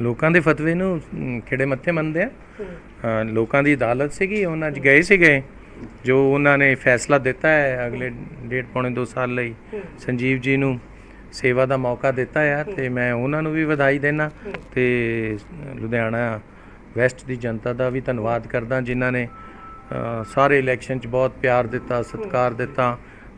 ਲੋਕਾਂ ਦੇ ਫਤਵੇ ਨੂੰ ਖਿੜੇ ਮੱਥੇ ਮੰਨਦੇ ਆ। ਲੋਕਾਂ ਦੀ ਅਦਾਲਤ ਸੀਗੀ, ਉਹਨਾਂ 'ਚ ਗਏ ਸੀਗੇ। ਜੋ ਉਹਨਾਂ ਨੇ ਫੈਸਲਾ ਦਿੱਤਾ ਹੈ ਅਗਲੇ ਡੇਢ ਪੌਣੇ 2 ਸਾਲ ਲਈ, ਸੰਜੀਵ ਜੀ ਨੂੰ ਸੇਵਾ ਦਾ ਮੌਕਾ ਦਿੱਤਾ ਹੈ ਤੇ ਮੈਂ ਉਹਨਾਂ ਨੂੰ ਵੀ ਵਧਾਈ ਦੇਣਾ ਤੇ ਲੁਧਿਆਣਾ ਵੈਸਟ ਦੀ ਜਨਤਾ ਦਾ ਵੀ ਧੰਨਵਾਦ ਕਰਦਾ, ਜਿਨ੍ਹਾਂ ਨੇ ਸਾਰੇ ਇਲੈਕਸ਼ਨ 'ਚ ਬਹੁਤ ਪਿਆਰ ਦਿੱਤਾ, ਸਤਿਕਾਰ ਦਿੱਤਾ।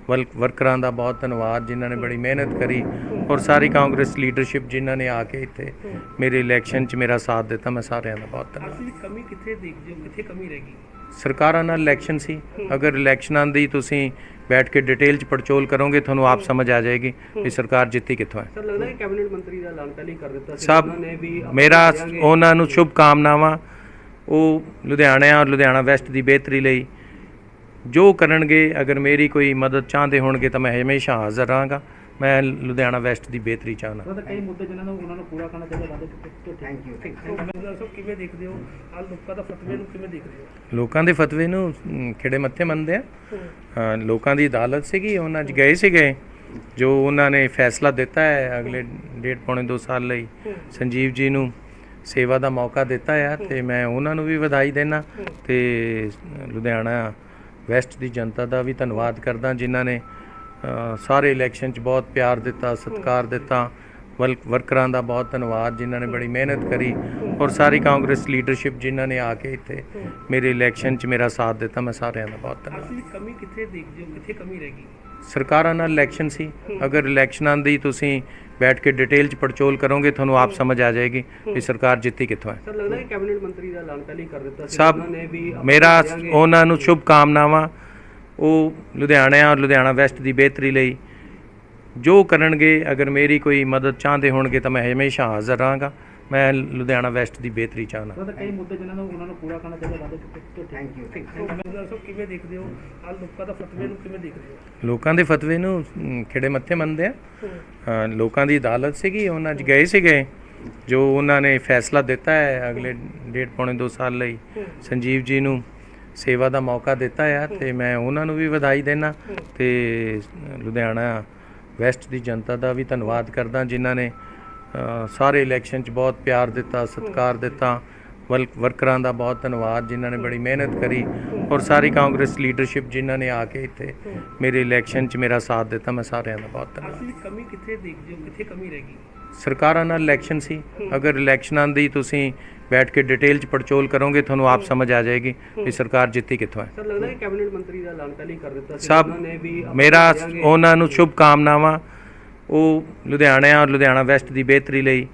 ਵਰਕਰਾਂ ਦਾ ਬਹੁਤ ਧੰਨਵਾਦ ਜਿਨ੍ਹਾਂ ਨੇ ਬੜੀ ਮਿਹਨਤ ਕਰੀ ਔਰ ਸਾਰੀ ਕਾਂਗਰਸ ਲੀਡਰਸ਼ਿਪ ਜਿਨ੍ਹਾਂ ਨੇ ਆ ਕੇ ਇੱਥੇ ਮੇਰੇ ਇਲੈਕਸ਼ਨ 'ਚ ਮੇਰਾ ਸਾਥ ਦਿੱਤਾ ਮੈਂ ਸਾਰਿਆਂ ਦਾ ਬਹੁਤ ਧੰਨਵਾਦ। ਅਸਲੀ ਕਮੀ ਕਿੱਥੇ ਦੇਖਦੇ ਹੋ ਕਿੱਥੇ ਕਮੀ ਰਹਿ ਗਈ? ਸਰਕਾਰਾਂ ਨਾਲ ਇਲੈਕਸ਼ਨ ਸੀ। ਅਗਰ ਇਲੈਕਸ਼ਨਾਂ ਦੀ ਤੁਸੀਂ ਬੈਠ ਕੇ ਡਿਟੇਲ 'ਚ ਪੜਚੋਲ ਕਰੋਗੇ ਤੁਹਾਨੂੰ ਆਪ ਸਮਝ ਆ ਜਾਏਗੀ ਵੀ ਸਰਕਾਰ ਜਿੱਤੀ ਕਿੱਥੋਂ ਹੈ। ਸਰ ਲੱਗਦਾ ਹੈ ਕੈਬਨਿਟ ਮੰਤਰੀ ਦਾ ਐਲਾਨ ਪਹਿਲੇ ਹੀ ਕਰ ਦਿੱਤਾ ਸੀ। ਉਹਨਾਂ ਨੇ ਵੀ ਮੇਰਾ। ਉਹਨਾਂ ਨੂੰ ਸ਼ੁਭ ਕਾਮਨਾਵਾਂ ਉਹ ਲੁਧਿਆਣਾ ਔਰ ਲੁਧਿਆਣਾ ਵੈਸਟ ਦੀ ਬਿਹਤਰੀ ਲਈ ਜੋ ਕਰਨਗੇ ਅਗਰ ਮੇਰੀ ਕੋਈ ਮਦਦ ਚਾਹੁੰਦੇ ਹੋਣਗੇ ਤਾਂ ਮੈਂ ਹਮੇਸ਼ਾ ਹਾਜ਼ਰ ਰਹਾਂਗਾ। ਮੈਂ ਲੁਧਿਆਣਾ ਵੈਸਟ ਦੀ ਬਿਹਤਰੀ ਚਾਹੁੰਦਾ। ਉਹਦਾ ਕਈ ਮੁੱਦੇ ਜਿਨ੍ਹਾਂ ਨੂੰ ਉਹਨਾਂ ਨੂੰ ਪੂਰਾ ਕਰਨਾ ਚਾਹੀਦਾ ਵਾਅਦੇ ਕੀਤੇ ਥੈਂਕ ਯੂ ਦੱਸੋ ਕਿਵੇਂ ਦੇਖਦੇ ਹੋ? ਆ ਲੋਕਾਂ ਦਾ ਫਤਵੇ ਨੂੰ ਕਿਵੇਂ ਦੇਖਦੇ ਹੋ? ਲੋਕਾਂ ਦੇ ਫਤਵੇ ਨੂੰ ਖਿੜੇ ਮੱਥੇ ਮੰਨਦੇ ਆ। ਲੋਕਾਂ ਦੀ ਅਦਾਲਤ ਸੀਗੀ ਉਹਨਾਂ 'ਚ ਗਏ ਸੀਗੇ। ਜੋ ਉਹਨਾਂ ਨੇ ਫੈਸਲਾ ਦਿੱਤਾ ਹੈ ਅਗਲੇ ਡੇਢ ਪੌਣੇ 2 ਸਾਲ ਲਈ ਸੰਜੀਵ ਜੀ ਨੂੰ ਸੇਵਾ ਦਾ ਮੌਕਾ ਦਿੱਤਾ ਹੈ ਤੇ ਮੈਂ ਉਹਨਾਂ ਨੂੰ ਵੀ ਵਧਾਈ ਦੇਣਾ ਤੇ ਲੁਧਿਆਣਾ ਵੈਸਟ ਦੀ ਜਨਤਾ ਦਾ ਵੀ ਧੰਨਵਾਦ ਕਰਦਾ, ਜਿਨ੍ਹਾਂ ਨੇ ਸਾਰੇ ਇਲੈਕਸ਼ਨ 'ਚ ਬਹੁਤ ਪਿਆਰ ਦਿੱਤਾ, ਸਤਿਕਾਰ ਦਿੱਤਾ, ਵਲ- ਵਰਕਰਾਂ ਦਾ ਬਹੁਤ ਧੰਨਵਾਦ, ਜਿਨ੍ਹਾਂ ਨੇ ਬੜੀ ਮਿਹਨਤ ਕਰੀ ਔਰ ਸਾਰੀ ਕਾਂਗਰਸ ਲੀਡਰਸ਼ਿਪ ਜਿਨ੍ਹਾਂ ਨੇ ਆ ਕੇ ਇੱਥੇ ਮੇਰੇ ਇਲੈਕਸ਼ਨ 'ਚ ਮੇਰਾ ਸਾਥ ਦਿੱਤਾ, ਮੈਂ ਸਾਰਿਆਂ ਦਾ ਬਹੁਤ ਧੰਨਵਾਦ। ਕਮੀ ਕਿੱਥੇ ਦੇਖਦੇ ਹੋ? ਕਿੱਥੇ ਕਮੀ ਰਹਿ ਗਈ? ਸਰਕਾਰਾਂ ਨਾਲ ਇਲੈਕਸ਼ਨ ਸੀ। ਅਗਰ ਇਲੈਕਸ਼ਨਾਂ ਦੀ ਤੁਸੀਂ ਬੈਠ ਕੇ ਡਿਟੇਲ 'ਚ ਪੜਚੋਲ ਕਰੋਗੇ ਤੁਹਾਨੂੰ ਆਪ ਸਮਝ ਆ ਜਾਏਗੀ ਵੀ ਸਰਕਾਰ ਜਿੱਤੀ ਕਿੱਥੋਂ ਹੈ। ਸਰ ਲੱਗਦਾ ਹੈ ਕੈਬਨਿਟ ਮੰਤਰੀ ਦਾ ਐਲਾਨ ਪਹਿਲੇ ਹੀ ਕਰ ਦਿੱਤਾ ਸੀ। ਸਭ ਉਹਨਾਂ ਨੇ ਵੀ ਆਪਾਂ ਮੇਰਾ। ਉਹਨਾਂ ਨੂੰ ਸ਼ੁਭ ਕਾਮਨਾਵਾਂ ਉਹ ਲੁਧਿਆਣਾ ਔਰ ਲੁਧਿਆਣਾ ਵੈਸਟ ਦੀ ਬਿਹਤਰੀ ਲਈ ਜੋ ਕਰਨਗੇ ਅਗਰ ਮੇਰੀ ਕੋਈ ਮਦਦ ਚਾਹੁੰਦੇ ਹੋਣਗੇ ਤਾਂ ਮੈਂ ਹਮੇਸ਼ਾ ਹਾਜ਼ਰ ਰਹਾਂਗਾ। ਮੈਂ ਲੁਧਿਆਣਾ ਵੈਸਟ ਦੀ ਬਿਹਤਰੀ ਚਾਹੁੰਦਾ ਉਹਦਾ ਕਈ ਮੁੱਦੇ ਜਿਨ੍ਹਾਂ ਨੂੰ ਉਹਨਾਂ ਨੂੰ ਪੂਰਾ ਕਰਨਾ ਚਾਹੀਦਾ ਵਾਅਦੇ ਕੀਤੇ ਥੈਂਕ ਯੂ ਮੈਨੂੰ ਦੱਸੋ ਕਿਵੇਂ ਦੇਖਦੇ ਹੋ? ਆ ਲੋਕਾਂ ਦਾ ਫਤਵੇ ਨੂੰ ਕਿਵੇਂ ਦੇਖਦੇ ਹੋ? ਲੋਕਾਂ ਦੇ ਫਤਵੇ ਨੂੰ ਖਿੜੇ ਮੱਥੇ ਮੰਨਦੇ ਆ। ਲੋਕਾਂ ਦੀ ਅਦਾਲਤ ਸੀਗੀ ਉਹਨਾਂ 'ਚ ਗਏ ਸੀਗੇ। ਜੋ ਉਹਨਾਂ ਨੇ ਫੈਸਲਾ ਦਿੱਤਾ ਹੈ ਅਗਲੇ ਡੇਢ ਪੌਣੇ 2 ਸਾਲ ਲਈ ਸੰਜੀਵ ਜੀ ਨੂੰ ਸੇਵਾ ਦਾ ਮੌਕਾ ਦਿੱਤਾ ਹੈ ਤੇ ਮੈਂ ਉਹਨਾਂ ਨੂੰ ਵੀ ਵਧਾਈ ਦੇਣਾ ਤੇ ਲੁਧਿਆਣਾ ਵੈਸਟ ਦੀ ਜਨਤਾ ਦਾ ਵੀ ਧੰਨਵਾਦ ਕਰਦਾ ਜਿਨ੍ਹਾਂ ਨੇ ਸਾਰੇ ਇਲੈਕਸ਼ਨ 'ਚ ਬਹੁਤ ਪਿਆਰ ਦਿੱਤਾ ਸਤਿਕਾਰ ਦਿੱਤਾ। ਵਰਕਰਾਂ ਦਾ ਬਹੁਤ ਧੰਨਵਾਦ ਜਿਨ੍ਹਾਂ ਨੇ ਬੜੀ ਮਿਹਨਤ ਕਰੀ ਔਰ ਸਾਰੀ ਕਾਂਗਰਸ ਲੀਡਰਸ਼ਿਪ ਜਿਨ੍ਹਾਂ ਨੇ ਆ ਕੇ ਇੱਥੇ ਮੇਰੇ ਇਲੈਕਸ਼ਨ 'ਚ ਮੇਰਾ ਸਾਥ ਦਿੱਤਾ ਮੈਂ ਸਾਰਿਆਂ ਦਾ ਬਹੁਤ ਧੰਨਵਾਦ। ਅਸਲੀ ਕਮੀ ਕਿੱਥੇ ਦੇਖਦੇ ਹੋ? ਕਿੱਥੇ ਕਮੀ ਰਹਿ ਗਈ? ਸਰਕਾਰਾਂ ਨਾਲ ਇਲੈਕਸ਼ਨ ਸੀ। ਅਗਰ ਇਲੈਕਸ਼ਨਾਂ ਦੀ ਤੁਸੀਂ ਬੈਠ ਕੇ ਡਿਟੇਲ 'ਚ ਪੜਚੋਲ ਕਰੋਗੇ ਤੁਹਾਨੂੰ ਆਪ ਸਮਝ ਆ ਜਾਏਗੀ ਵੀ ਸਰਕਾਰ ਜਿੱਤੀ ਕਿੱਥੋਂ ਹੈ। ਸਰ ਲੱਗਦਾ ਹੈ ਕੈਬਨਿਟ ਮੰਤਰੀ ਦਾ ਐਲਾਨ ਪਹਿਲੇ ਹੀ ਕਰ ਦਿੱਤਾ ਸੀ। ਉਹਨਾਂ ਨੇ ਵੀ ਮੇਰਾ। ਉਹਨਾਂ ਨੂੰ ਸ਼ੁਭ ਕਾਮਨਾਵਾਂ ਉਹ ਲੁਧਿਆਣਾ ਔਰ ਲੁਧਿਆਣਾ ਵੈਸਟ ਦੀ ਬਿਹਤਰੀ ਲਈ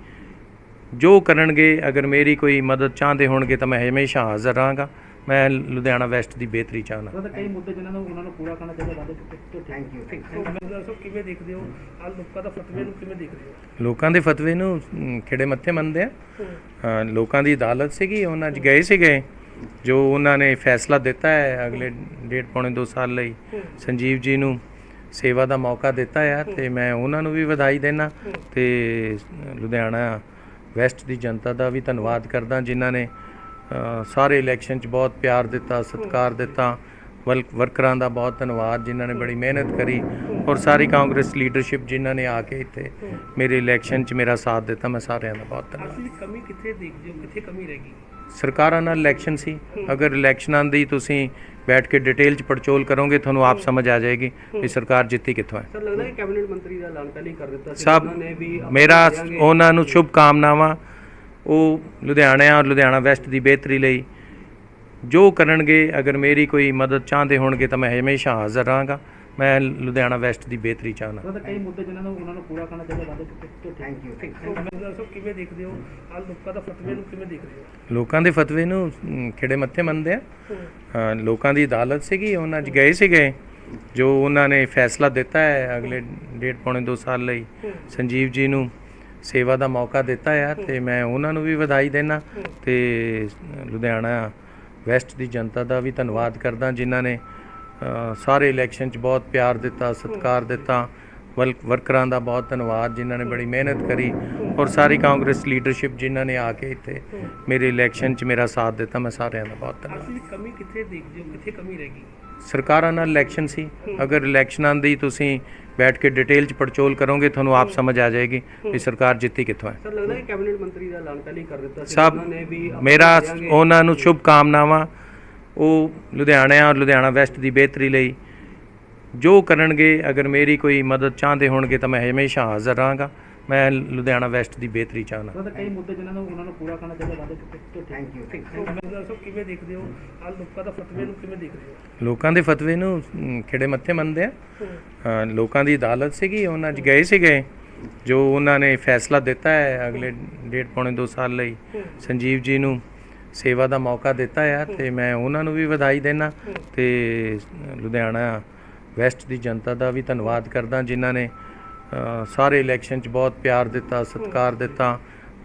ਜੋ ਕਰਨਗੇ ਅਗਰ ਮੇਰੀ ਕੋਈ ਮਦਦ ਚਾਹੁੰਦੇ ਹੋਣਗੇ ਤਾਂ ਮੈਂ ਹਮੇਸ਼ਾ ਹਾਜ਼ਰ ਰਹਾਂਗਾ। ਮੈਂ ਲੁਧਿਆਣਾ ਵੈਸਟ ਦੀ ਬਿਹਤਰੀ ਚਾਹੁੰਦਾ। ਉਹਦਾ ਕਈ ਮੁੱਦੇ ਜਿਨ੍ਹਾਂ ਨੂੰ ਉਹਨਾਂ ਨੂੰ ਪੂਰਾ ਕਰਨਾ ਚਾਹੀਦਾ ਵਾਅਦੇ ਥੈਂਕ ਯੂ ਦੱਸੋ ਕਿਵੇਂ ਦੇਖਦੇ ਹੋ? ਆ ਲੋਕਾਂ ਦਾ ਫਤਵੇ ਨੂੰ ਕਿਵੇਂ ਦੇਖਦੇ ਹੋ? ਲੋਕਾਂ ਦੇ ਫਤਵੇ ਨੂੰ ਖਿੜੇ ਮੱਥੇ ਮੰਨਦੇ ਆ। ਲੋਕਾਂ ਦੀ ਅਦਾਲਤ ਸੀਗੀ ਉਹਨਾਂ 'ਚ ਗਏ ਸੀਗੇ। ਜੋ ਉਹਨਾਂ ਨੇ ਫੈਸਲਾ ਦਿੱਤਾ ਹੈ ਅਗਲੇ ਡੇਢ ਪੌਣੇ 2 ਸਾਲ ਲਈ ਸੰਜੀਵ ਜੀ ਨੂੰ। ਸੇਵਾ ਦਾ ਮੌਕਾ ਦਿੱਤਾ ਹੈ ਤੇ ਮੈਂ ਉਹਨਾਂ ਨੂੰ ਵੀ ਵਧਾਈ ਦੇਣਾ ਤੇ ਲੁਧਿਆਣਾ ਵੈਸਟ ਦੀ ਜਨਤਾ ਦਾ ਵੀ ਧੰਨਵਾਦ ਕਰਦਾ ਜਿਨ੍ਹਾਂ ਨੇ ਸਾਰੇ ਇਲੈਕਸ਼ਨ 'ਚ ਬਹੁਤ ਪਿਆਰ ਦਿੱਤਾ ਸਤਿਕਾਰ ਦਿੱਤਾ। ਵਰਕਰਾਂ ਦਾ ਬਹੁਤ ਧੰਨਵਾਦ ਜਿਨ੍ਹਾਂ ਨੇ ਬੜੀ ਮਿਹਨਤ ਕਰੀ ਔਰ ਸਾਰੀ ਕਾਂਗਰਸ ਲੀਡਰਸ਼ਿਪ ਜਿਨ੍ਹਾਂ ਨੇ ਆ ਕੇ ਇੱਥੇ ਮੇਰੇ ਇਲੈਕਸ਼ਨ 'ਚ ਮੇਰਾ ਸਾਥ ਦਿੱਤਾ ਮੈਂ ਸਾਰਿਆਂ ਦਾ ਬਹੁਤ ਧੰਨਵਾਦ। ਕਮੀ ਕਿੱਥੇ ਦੇਖਦੇ ਹੋ? ਕਿੱਥੇ ਕਮੀ ਰਹਿ ਗਈ? ਸਰਕਾਰਾਂ ਨਾਲ ਇਲੈਕਸ਼ਨ ਸੀ। ਅਗਰ ਇਲੈਕਸ਼ਨਾਂ ਦੀ ਤੁਸੀਂ ਬੈਠ ਕੇ ਡਿਟੇਲ 'ਚ ਪੜਚੋਲ ਕਰੋਗੇ ਤੁਹਾਨੂੰ ਆਪ ਸਮਝ ਆ ਜਾਏਗੀ ਵੀ ਸਰਕਾਰ ਜਿੱਤੀ ਕਿੱਥੋਂ ਹੈ। ਸਰ ਲੱਗਦਾ ਹੈ ਕੈਬਨਿਟ ਮੰਤਰੀ ਦਾ ਐਲਾਨ ਪਹਿਲੇ ਹੀ ਕਰ ਦਿੱਤਾ ਸੀ। ਸਭ ਉਹਨਾਂ ਨੇ ਵੀ ਮੇਰਾ। ਉਹਨਾਂ ਨੂੰ ਸ਼ੁਭ ਕਾਮਨਾਵਾਂ ਉਹ ਲੁਧਿਆਣਾ ਔਰ ਲੁਧਿਆਣਾ ਵੈਸਟ ਦੀ ਬਿਹਤਰੀ ਲਈ ਜੋ ਕਰਨਗੇ ਅਗਰ ਮੇਰੀ ਕੋਈ ਮਦਦ ਚਾਹੁੰਦੇ ਹੋਣਗੇ ਤਾਂ ਮੈਂ ਹਮੇਸ਼ਾ ਹਾਜ਼ਰ ਰਹਾਂਗਾ। ਮੈਂ ਲੁਧਿਆਣਾ ਵੈਸਟ ਦੀ ਬਿਹਤਰੀ ਚਾਹੁੰਦਾ। ਉਹਦਾ ਕਈ ਮੁੱਦੇ ਜਿਨ੍ਹਾਂ ਨੂੰ ਉਹਨਾਂ ਨੂੰ ਪੂਰਾ ਕਰਨਾ ਚਾਹੀਦਾ ਵਾਅਦੇ ਕੀਤੇ ਥੈਂਕ ਯੂ ਮੈਨੂੰ ਦੱਸੋ ਕਿਵੇਂ ਦੇਖਦੇ ਹੋ? ਆ ਲੋਕਾਂ ਦਾ ਫਤਵੇ ਨੂੰ ਕਿਵੇਂ ਦੇਖਦੇ ਹੋ? ਲੋਕਾਂ ਦੇ ਫਤਵੇ ਨੂੰ ਖਿੜੇ ਮੱਥੇ ਮੰਨਦੇ ਆ। ਲੋਕਾਂ ਦੀ ਅਦਾਲਤ ਸੀਗੀ ਉਹਨਾਂ 'ਚ ਗਏ ਸੀਗੇ। ਜੋ ਉਹਨਾਂ ਨੇ ਫੈਸਲਾ ਦਿੱਤਾ ਹੈ ਅਗਲੇ ਡੇਢ ਪੌਣੇ 2 ਸਾਲ ਲਈ ਸੰਜੀਵ ਜੀ ਨੂੰ ਸੇਵਾ ਦਾ ਮੌਕਾ ਦਿੱਤਾ ਹੈ ਤੇ ਮੈਂ ਉਹਨਾਂ ਨੂੰ ਵੀ ਵਧਾਈ ਦੇਣਾ ਤੇ ਲੁਧਿਆਣਾ ਵੈਸਟ ਦੀ ਜਨਤਾ ਦਾ ਵੀ ਧੰਨਵਾਦ ਕਰਦਾ, ਜਿਨ੍ਹਾਂ ਨੇ ਸਾਰੇ ਇਲੈਕਸ਼ਨ 'ਚ ਬਹੁਤ ਪਿਆਰ ਦਿੱਤਾ, ਸਤਿਕਾਰ ਦਿੱਤਾ, ਵਲ- ਵਰਕਰਾਂ ਦਾ ਬਹੁਤ ਧੰਨਵਾਦ, ਜਿਨ੍ਹਾਂ ਨੇ ਬੜੀ ਮਿਹਨਤ ਕਰੀ ਔਰ ਸਾਰੀ ਕਾਂਗਰਸ ਲੀਡਰਸ਼ਿਪ ਜਿਨ੍ਹਾਂ ਨੇ ਆ ਕੇ ਇੱਥੇ ਮੇਰੇ ਇਲੈਕਸ਼ਨ 'ਚ ਮੇਰਾ ਸਾਥ ਦਿੱਤਾ, ਮੈਂ ਸਾਰਿਆਂ ਦਾ ਬਹੁਤ ਧੰਨਵਾਦ। ਕਮੀ ਕਿੱਥੇ ਦੇਖਦੇ ਹੋ? ਕਿੱਥੇ ਕਮੀ ਰਹਿ ਗਈ? ਸਰਕਾਰਾਂ ਨਾਲ ਇਲੈਕਸ਼ਨ ਸੀ। ਅਗਰ ਇਲੈਕਸ਼ਨਾਂ ਦੀ ਤੁਸੀਂ ਬੈਠ ਕੇ ਡਿਟੇਲ ਚ ਪੜਚੋਲ ਕਰੋਗੇ ਤੁਹਾਨੂੰ ਆਪ ਸਮਝ ਆ ਜਾਏਗੀ ਵੀ ਸਰਕਾਰ ਜਿੱਤੀ ਕਿੱਥੋਂ ਹੈ। ਸਰ ਲੱਗਦਾ ਹੈ ਕੈਬਨਿਟ ਮੰਤਰੀ ਦਾ ਐਲਾਨ ਪਹਿਲਾਂ ਹੀ ਕਰ ਦਿੱਤਾ ਸੀ। ਸਭ ਉਹਨਾਂ ਨੇ ਵੀ ਆਪਾਂ ਮੇਰਾ। ਉਹਨਾਂ ਨੂੰ ਸ਼ੁਭ ਕਾਮਨਾਵਾਂ ਉਹ ਲੁਧਿਆਣਾ ਔਰ ਲੁਧਿਆਣਾ ਵੈਸਟ ਦੀ ਬਿਹਤਰੀ ਲਈ ਜੋ ਕਰਨਗੇ ਅਗਰ ਮੇਰੀ ਕੋਈ ਮਦਦ ਚਾਹੁੰਦੇ ਹੋਣਗੇ ਤਾਂ ਮੈਂ ਹਮੇਸ਼ਾ ਹਾਜ਼ਰ ਰਹਾਂਗਾ। ਮੈਂ ਲੁਧਿਆਣਾ ਵੈਸਟ ਦੀ ਬਿਹਤਰੀ ਚਾਹੁੰਦਾ ਸਰ ਤਾਂ ਕਈ ਮੁੱਦੇ ਜਿਨ੍ਹਾਂ ਨੂੰ ਉਹਨਾਂ ਨੂੰ ਪੂਰਾ ਕਰਨਾ ਚਾਹੀਦਾ ਵਾਅਦੇ ਕੀਤੇ ਥੈਂਕ ਯੂ ਸਰ ਕਿਵੇਂ ਦੇਖਦੇ ਹੋ? ਆ ਲੋਕਾਂ ਦਾ ਫਤਵੇ ਨੂੰ ਕਿਵੇਂ ਦੇਖਦੇ ਹੋ? ਲੋਕਾਂ ਦੇ ਫਤਵੇ ਨੂੰ ਖਿੜੇ ਮੱਥੇ ਮੰਨਦੇ ਆ? ਲੋਕਾਂ ਦੀ ਅਦਾਲਤ ਸੀਗੀ ਉਹਨਾਂ 'ਚ ਗਏ ਸੀਗੇ। ਜੋ ਉਹਨਾਂ ਨੇ ਫੈਸਲਾ ਦਿੱਤਾ ਹੈ ਅਗਲੇ ਡੇਢ ਪੌਣੇ 2 ਸਾਲ ਲਈ ਸੰਜੀਵ ਜੀ ਨੂੰ ਸੇਵਾ ਦਾ ਮੌਕਾ ਦਿੱਤਾ ਹੈ ਤੇ ਮੈਂ ਉਹਨਾਂ ਨੂੰ ਵੀ ਵਧਾਈ ਦੇਣਾ ਤੇ ਲੁਧਿਆਣਾ ਵੈਸਟ ਦੀ ਜਨਤਾ ਦਾ ਵੀ ਧੰਨਵਾਦ ਕਰਦਾ ਜਿਨ੍ਹਾਂ ਨੇ ਸਾਰੇ ਇਲੈਕਸ਼ਨ 'ਚ ਬਹੁਤ ਪਿਆਰ ਦਿੱਤਾ ਸਤਿਕਾਰ ਦਿੱਤਾ।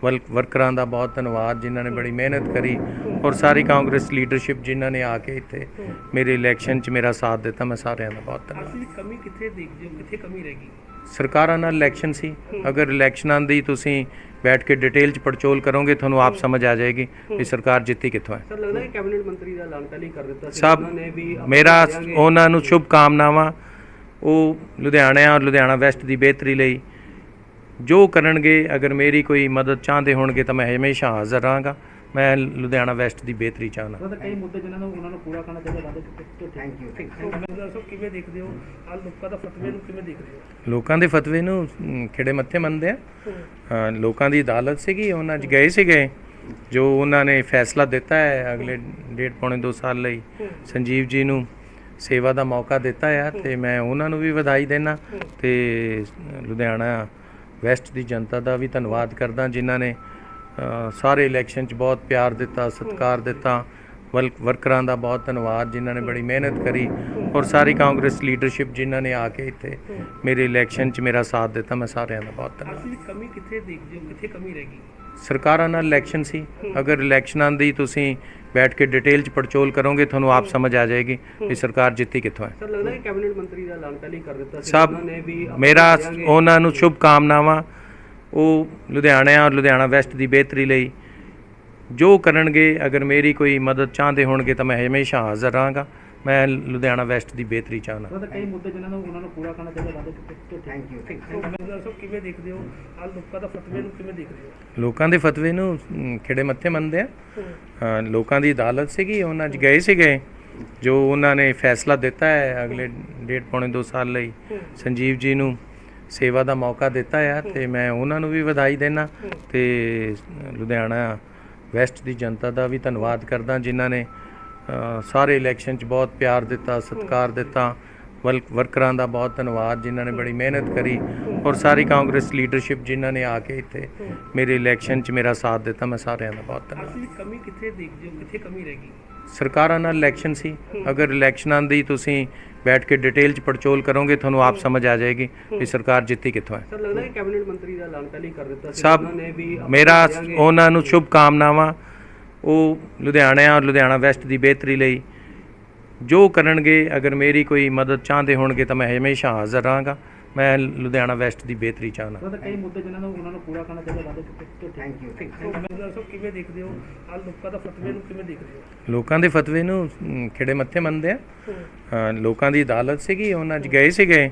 ਵਰਕਰਾਂ ਦਾ ਬਹੁਤ ਧੰਨਵਾਦ ਜਿਨ੍ਹਾਂ ਨੇ ਬੜੀ ਮਿਹਨਤ ਕਰੀ ਔਰ ਸਾਰੀ ਕਾਂਗਰਸ ਲੀਡਰਸ਼ਿਪ ਜਿਨ੍ਹਾਂ ਨੇ ਆ ਕੇ ਇੱਥੇ ਮੇਰੇ ਇਲੈਕਸ਼ਨ 'ਚ ਮੇਰਾ ਸਾਥ ਦਿੱਤਾ। ਮੈਂ ਸਾਰਿਆਂ ਦਾ ਬਹੁਤ ਧੰਨਵਾਦ। ਅਸਲੀ ਕਮੀ ਕਿੱਥੇ ਦੇਖਦੇ ਹੋ ਕਿੱਥੇ ਕਮੀ ਰਹਿ ਗਈ? ਸਰਕਾਰਾਂ ਨਾਲ ਇਲੈਕਸ਼ਨ ਸੀ। ਅਗਰ ਇਲੈਕਸ਼ਨਾਂ ਦੀ ਤੁਸੀਂ ਬੈਠ ਕੇ ਡਿਟੇਲ ਚ ਪੜਚੋਲ ਕਰੋਗੇ ਤੁਹਾਨੂੰ ਆਪ ਸਮਝ ਆ ਜਾਏਗੀ ਵੀ ਸਰਕਾਰ ਜਿੱਤੀ ਕਿੱਥੋਂ ਹੈ। ਸਰ ਲੱਗਦਾ ਹੈ ਕੈਬਨਿਟ ਮੰਤਰੀ ਦਾ ਐਲਾਨ ਪਹਿਲਾਂ ਹੀ ਕਰ ਦਿੱਤਾ ਸੀ। ਉਹਨਾਂ ਨੇ ਵੀ ਮੇਰਾ। ਉਹਨਾਂ ਨੂੰ ਸ਼ੁਭ ਕਾਮਨਾਵਾਂ ਉਹ ਲੁਧਿਆਣਾ ਔਰ ਲੁਧਿਆਣਾ ਵੈਸਟ ਦੀ ਬਿਹਤਰੀ ਲਈ ਜੋ ਕਰਨਗੇ ਅਗਰ ਮੇਰੀ ਕੋਈ ਮਦਦ ਚਾਹੁੰਦੇ ਹੋਣਗੇ ਤਾਂ ਮੈਂ ਹਮੇਸ਼ਾ ਹਾਜ਼ਰ ਰਹਾਂਗਾ। ਮੈਂ ਲੁਧਿਆਣਾ ਵੈਸਟ ਦੀ ਬਿਹਤਰੀ ਚਾਹੁੰਦਾ। ਸਰ ਤਾਂ ਕਈ ਮੁੱਦੇ ਜਿਨ੍ਹਾਂ ਨੂੰ ਉਹਨਾਂ ਨੂੰ ਪੂਰਾ ਕਰਨਾ ਚਾਹੀਦਾ thank you thank you sir ਕਿਵੇਂ ਦੇਖਦੇ ਹੋ? ਆ ਲੋਕਾਂ ਦਾ ਫਤਵੇ ਨੂੰ ਕਿਵੇਂ ਦੇਖਦੇ ਹੋ? ਲੋਕਾਂ ਦੇ ਫਤਵੇ ਨੂੰ ਖਿੜੇ ਮੱਥੇ ਮੰਨਦੇ ਆ। ਲੋਕਾਂ ਦੀ ਅਦਾਲਤ ਸੀਗੀ ਉਹਨਾਂ 'ਚ ਗਏ ਸੀਗੇ। ਜੋ ਉਹਨਾਂ ਨੇ ਫੈਸਲਾ ਦਿੱਤਾ ਹੈ ਅਗਲੇ ਡੇਢ ਪੌਣੇ 2 ਸਾਲ ਲਈ ਸੰਜੀਵ ਜੀ ਨੂੰ। ਸੇਵਾ ਦਾ ਮੌਕਾ ਦਿੱਤਾ ਹੈ ਤੇ ਮੈਂ ਉਹਨਾਂ ਨੂੰ ਵੀ ਵਧਾਈ ਦੇਣਾ ਤੇ ਲੁਧਿਆਣਾ ਵੈਸਟ ਦੀ ਜਨਤਾ ਦਾ ਵੀ ਧੰਨਵਾਦ ਕਰਦਾ ਜਿਨ੍ਹਾਂ ਨੇ ਸਾਰੇ ਇਲੈਕਸ਼ਨ 'ਚ ਬਹੁਤ ਪਿਆਰ ਦਿੱਤਾ ਸਤਿਕਾਰ ਦਿੱਤਾ। ਵਰਕਰਾਂ ਦਾ ਬਹੁਤ ਧੰਨਵਾਦ ਜਿਨ੍ਹਾਂ ਨੇ ਬੜੀ ਮਿਹਨਤ ਕਰੀ ਔਰ ਸਾਰੀ ਕਾਂਗਰਸ ਲੀਡਰਸ਼ਿਪ ਜਿਨ੍ਹਾਂ ਨੇ ਆ ਕੇ ਇੱਥੇ ਮੇਰੇ ਇਲੈਕਸ਼ਨ 'ਚ ਮੇਰਾ ਸਾਥ ਦਿੱਤਾ ਮੈਂ ਸਾਰਿਆਂ ਦਾ ਬਹੁਤ ਧੰਨਵਾਦ। ਅਸਲੀ ਕਮੀ ਕਿੱਥੇ ਦੇਖਦੇ ਹੋ? ਕਿੱਥੇ ਕਮੀ ਰਹਿ ਗਈ? ਸਰਕਾਰਾਂ ਨਾਲ ਇਲੈਕਸ਼ਨ ਸੀ। ਅਗਰ ਇਲੈਕਸ਼ਨਾਂ ਦੀ ਤੁਸੀਂ ਬੈਠ ਕੇ ਡਿਟੇਲ ਚ ਪੜਚੋਲ ਕਰੋਗੇ ਤੁਹਾਨੂੰ ਆਪ ਸਮਝ ਆ ਜਾਏਗੀ ਵੀ ਸਰਕਾਰ ਜਿੱਤੀ ਕਿੱਥੋਂ ਹੈ। ਸਰ ਲੱਗਦਾ ਹੈ ਕੈਬਨਿਟ ਮੰਤਰੀ ਦਾ ਐਲਾਨ ਪਹਿਲਾਂ ਹੀ ਕਰ ਦਿੱਤਾ ਸੀ। ਉਹਨਾਂ ਨੇ ਵੀ ਮੇਰਾ। ਉਹਨਾਂ ਨੂੰ ਸ਼ੁਭ ਕਾਮਨਾਵਾਂ ਉਹ ਲੁਧਿਆਣਾ ਔਰ ਲੁਧਿਆਣਾ ਵੈਸਟ ਦੀ ਬਿਹਤਰੀ ਲਈ ਜੋ ਕਰਨਗੇ ਅਗਰ ਮੇਰੀ ਕੋਈ ਮਦਦ ਚਾਹੁੰਦੇ ਹੋਣਗੇ ਤਾਂ ਮੈਂ ਹਮੇਸ਼ਾ ਹਾਜ਼ਰ ਰਹਾਂਗਾ। ਮੈਂ ਲੁਧਿਆਣਾ ਵੈਸਟ ਦੀ ਬਿਹਤਰੀ ਚਾਹੁੰਦਾ। ਸਰ ਤਾਂ ਕਈ ਮੁੱਦੇ ਜਿਨ੍ਹਾਂ ਨੂੰ ਉਹਨਾਂ ਨੂੰ ਪੂਰਾ ਕਰਨਾ ਚਾਹੀਦਾ ਵਾਅਦੇ thank you thank you sir ਕਿਵੇਂ ਦੇਖਦੇ ਹੋ? ਆ ਲੋਕਾਂ ਦਾ ਫਤਵੇ ਨੂੰ ਕਿਵੇਂ ਦੇਖਦੇ ਹੋ? ਲੋਕਾਂ ਦੇ ਫਤਵੇ ਨੂੰ ਖਿੜੇ ਮੱਥੇ ਮੰਨਦੇ ਆ। ਲੋਕਾਂ ਦੀ ਅਦਾਲਤ ਸੀਗੀ ਉਹਨਾਂ 'ਚ ਗਏ ਸੀਗੇ। ਜੋ ਉਹਨਾਂ ਨੇ ਫੈਸਲਾ ਦਿੱਤਾ ਹੈ ਅਗਲੇ ਡੇਢ ਪੌਣੇ 2 ਸਾਲ ਲਈ ਸੰਜੀਵ ਜੀ ਨੂੰ ਸੇਵਾ ਦਾ ਮੌਕਾ ਦਿੱਤਾ ਹੈ ਤੇ ਮੈਂ ਉਹਨਾਂ ਨੂੰ ਵੀ ਵਧਾਈ ਦੇਣਾ ਤੇ ਲੁਧਿਆਣਾ ਵੈਸਟ ਦੀ ਜਨਤਾ ਦਾ ਵੀ ਧੰਨਵਾਦ ਕਰਦਾ, ਜਿਨ੍ਹਾਂ ਨੇ ਸਾਰੇ ਇਲੈਕਸ਼ਨ 'ਚ ਬਹੁਤ ਪਿਆਰ ਦਿੱਤਾ, ਸਤਿਕਾਰ ਦਿੱਤਾ। ਵਰਕਰਾਂ ਦਾ ਬਹੁਤ ਧੰਨਵਾਦ ਜਿਨ੍ਹਾਂ ਨੇ ਬੜੀ ਮਿਹਨਤ ਕਰੀ ਔਰ ਸਾਰੀ ਕਾਂਗਰਸ ਲੀਡਰਸ਼ਿਪ ਜਿਨ੍ਹਾਂ ਨੇ ਆ ਕੇ ਇੱਥੇ ਮੇਰੇ ਇਲੈਕਸ਼ਨ 'ਚ ਮੇਰਾ ਸਾਥ ਦਿੱਤਾ ਮੈਂ ਸਾਰਿਆਂ ਦਾ ਬਹੁਤ ਧੰਨਵਾਦ। ਅਸਲੀ ਕਮੀ ਕਿੱਥੇ ਦੇਖਦੇ ਹੋ? ਕਿੱਥੇ ਕਮੀ ਰਹਿ ਗਈ? ਸਰਕਾਰਾਂ ਨਾਲ ਇਲੈਕਸ਼ਨ ਸੀ। ਅਗਰ ਇਲੈਕਸ਼ਨਾਂ ਦੀ ਤੁਸੀਂ ਬੈਠ ਕੇ ਡਿਟੇਲ ਚ ਪੜਚੋਲ ਕਰੋਗੇ ਤੁਹਾਨੂੰ ਆਪ ਸਮਝ ਆ ਜਾਏਗੀ ਵੀ ਸਰਕਾਰ ਜਿੱਤੀ ਕਿੱਥੋਂ ਹੈ। ਸਰ ਲੱਗਦਾ ਹੈ ਕੈਬਨਿਟ ਮੰਤਰੀ ਦਾ ਐਲਾਨ ਪਹਿਲਾਂ ਹੀ ਕਰ ਦਿੱਤਾ ਸੀ। ਉਹਨਾਂ ਨੇ ਵੀ ਮੇਰਾ। ਉਹਨਾਂ ਨੂੰ ਸ਼ੁਭ ਕਾਮਨਾਵਾਂ ਉਹ ਲੁਧਿਆਣਾ ਔਰ ਲੁਧਿਆਣਾ ਵੈਸਟ ਦੀ ਬਿਹਤਰੀ ਲਈ ਜੋ ਕਰਨਗੇ ਅਗਰ ਮੇਰੀ ਕੋਈ ਮਦਦ ਚਾਹੁੰਦੇ ਹੋਣਗੇ ਤਾਂ ਮੈਂ ਹਮੇਸ਼ਾ ਹਾਜ਼ਰ ਰਹਾਂਗਾ। ਮੈਂ ਲੁਧਿਆਣਾ ਵੈਸਟ ਦੀ ਬਿਹਤਰੀ ਚਾਹੁੰਦਾ। ਸਰ ਤਾਂ ਕਈ ਮੁੱਦੇ ਜਿਨ੍ਹਾਂ ਨੂੰ ਉਹਨਾਂ ਨੂੰ ਪੂਰਾ ਕਰਨਾ ਚਾਹੀਦਾ ਵਾਅਦੇ ਕੀਤੇ thank you thank you sir ਕਿਵੇਂ ਦੇਖਦੇ ਹੋ? ਆ ਲੋਕਾਂ ਦਾ ਫਤਵੇ ਨੂੰ ਕਿਵੇਂ ਦੇਖਦੇ ਹੋ? ਲੋਕਾਂ ਦੇ ਫਤਵੇ ਨੂੰ ਅਮ, ਖਿੜੇ ਮੱਥੇ ਮੰਨਦੇ ਆ। ਲੋਕਾਂ ਦੀ ਅਦਾਲਤ ਸੀਗੀ ਉਹਨਾਂ 'ਚ ਗਏ ਸੀਗੇ।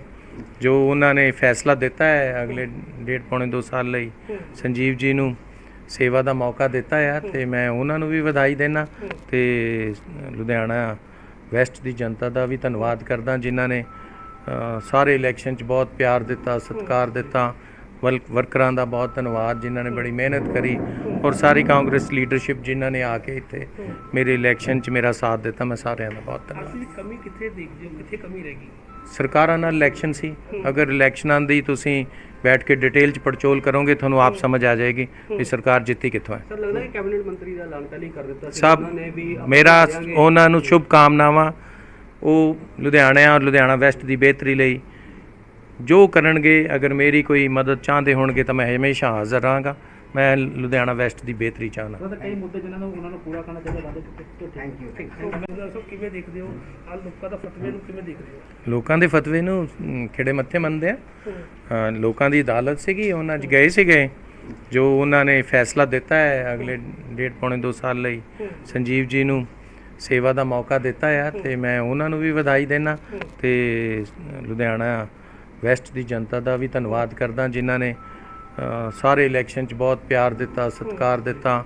ਜੋ ਉਹਨਾਂ ਨੇ ਫੈਸਲਾ ਦਿੱਤਾ ਹੈ ਅਗਲੇ ਡੇਢ ਪੌਣੇ 2 ਸਾਲ ਲਈ ਸੰਜੀਵ ਜੀ ਨੂੰ ਸੇਵਾ ਦਾ ਮੌਕਾ ਦਿੱਤਾ ਹੈ ਤੇ ਮੈਂ ਉਹਨਾਂ ਨੂੰ ਵੀ ਵਧਾਈ ਦੇਣਾ ਤੇ ਲੁਧਿਆਣਾ ਵੈਸਟ ਦੀ ਜਨਤਾ ਦਾ ਵੀ ਧੰਨਵਾਦ ਕਰਦਾ ਜਿਨ੍ਹਾਂ ਨੇ ਸਾਰੇ ਇਲੈਕਸ਼ਨ 'ਚ ਬਹੁਤ ਪਿਆਰ ਦਿੱਤਾ ਸਤਿਕਾਰ ਦਿੱਤਾ। ਵਰਕਰਾਂ ਦਾ ਬਹੁਤ ਧੰਨਵਾਦ ਜਿਨ੍ਹਾਂ ਨੇ ਬੜੀ ਮਿਹਨਤ ਕਰੀ। ਔਰ ਸਾਰੀ ਕਾਂਗਰਸ ਲੀਡਰਸ਼ਿਪ ਜਿਨ੍ਹਾਂ ਨੇ ਆ ਕੇ ਇੱਥੇ ਮੇਰੇ ਇਲੈਕਸ਼ਨ 'ਚ ਮੇਰਾ ਸਾਥ ਦਿੱਤਾ ਮੈਂ ਸਾਰਿਆਂ ਦਾ ਬਹੁਤ ਧੰਨਵਾਦ। ਅਸਲੀ ਕਮੀ ਕਿੱਥੇ ਦੇਖਦੇ ਹੋ? ਕਿੱਥੇ ਕਮੀ ਰਹਿ ਗਈ? ਸਰਕਾਰਾਂ ਨਾਲ ਇਲੈਕਸ਼ਨ ਸੀ। ਅਗਰ ਇਲੈਕਸ਼ਨਾਂ ਦੀ ਤੁਸੀਂ ਬੈਠ ਕੇ ਡਿਟੇਲ ਚ ਪੜਚੋਲ ਕਰੋਗੇ ਤੁਹਾਨੂੰ ਆਪ ਸਮਝ ਆ ਜਾਏਗੀ ਵੀ ਸਰਕਾਰ ਜਿੱਤੀ ਕਿੱਥੋਂ ਹੈ। ਸਰ ਲੱਗਦਾ ਹੈ ਕੈਬਨਿਟ ਮੰਤਰੀ ਦਾ ਐਲਾਨ ਪਹਿਲਾਂ ਹੀ ਕਰ ਦਿੱਤਾ ਸੀ। ਸਭ ਉਹਨਾਂ ਨੇ ਵੀ ਆਪਾਂ ਮੇਰਾ। ਉਹਨਾਂ ਨੂੰ ਸ਼ੁਭ ਕਾਮਨਾਵਾਂ। ਉਹ ਲੁਧਿਆਣਾ ਔਰ ਲੁਧਿਆਣਾ ਵੈਸਟ ਦੀ ਬਿਹਤਰੀ ਲਈ। ਜੋ ਕਰਨਗੇ ਅਗਰ ਮੇਰੀ ਕੋਈ ਮਦਦ ਚਾਹੁੰਦੇ ਹੋਣਗੇ ਤਾਂ ਮੈਂ ਹਮੇਸ਼ਾ ਹਾਜ਼ਰ ਰਹਾਂਗਾ। ਮੈਂ ਲੁਧਿਆਣਾ ਵੈਸਟ ਦੀ ਬਿਹਤਰੀ ਚਾਹੁੰਦਾ ਸਰ ਤਾਂ ਕਈ ਮੁੱਦੇ ਜਿਨ੍ਹਾਂ ਨੂੰ ਉਹਨਾਂ ਨੂੰ ਪੂਰਾ ਕਰਨਾ ਚਾਹੀਦਾ ਵਾਅਦੇ thank you thank you sir ਕਿਵੇਂ ਦੇਖਦੇ ਹੋ? ਆ ਲੋਕਾਂ ਦਾ ਫਤਵੇ ਨੂੰ ਕਿਵੇਂ ਦੇਖਦੇ ਹੋ? ਲੋਕਾਂ ਦੇ ਫਤਵੇ ਨੂੰ ਖਿੜੇ ਮੱਥੇ ਮੰਨਦੇ ਆ। ਲੋਕਾਂ ਦੀ ਅਦਾਲਤ ਸੀਗੀ ਉਹਨਾਂ 'ਚ ਗਏ ਸੀਗੇ। ਜੋ ਉਹਨਾਂ ਨੇ ਫੈਸਲਾ ਦਿੱਤਾ ਹੈ ਅਗਲੇ ਡੇਢ ਪੌਣੇ 2 ਸਾਲ ਲਈ ਸੰਜੀਵ ਜੀ ਨੂੰ ਸੇਵਾ ਦਾ ਮੌਕਾ ਦਿੱਤਾ ਆ ਤੇ ਮੈਂ ਉਹਨਾਂ ਨੂੰ ਵੀ ਵਧਾਈ ਦੇਣਾ ਤੇ ਲੁਧਿਆਣਾ ਵੈਸਟ ਦੀ ਜਨਤਾ ਦਾ ਵੀ ਧੰਨਵਾਦ ਕਰਦਾ ਜਿਨ੍ਹਾਂ ਨੇ ਸਾਰੇ ਇਲੈਕਸ਼ਨ 'ਚ ਬਹੁਤ ਪਿਆਰ ਦਿੱਤਾ ਸਤਿਕਾਰ ਦਿੱਤਾ।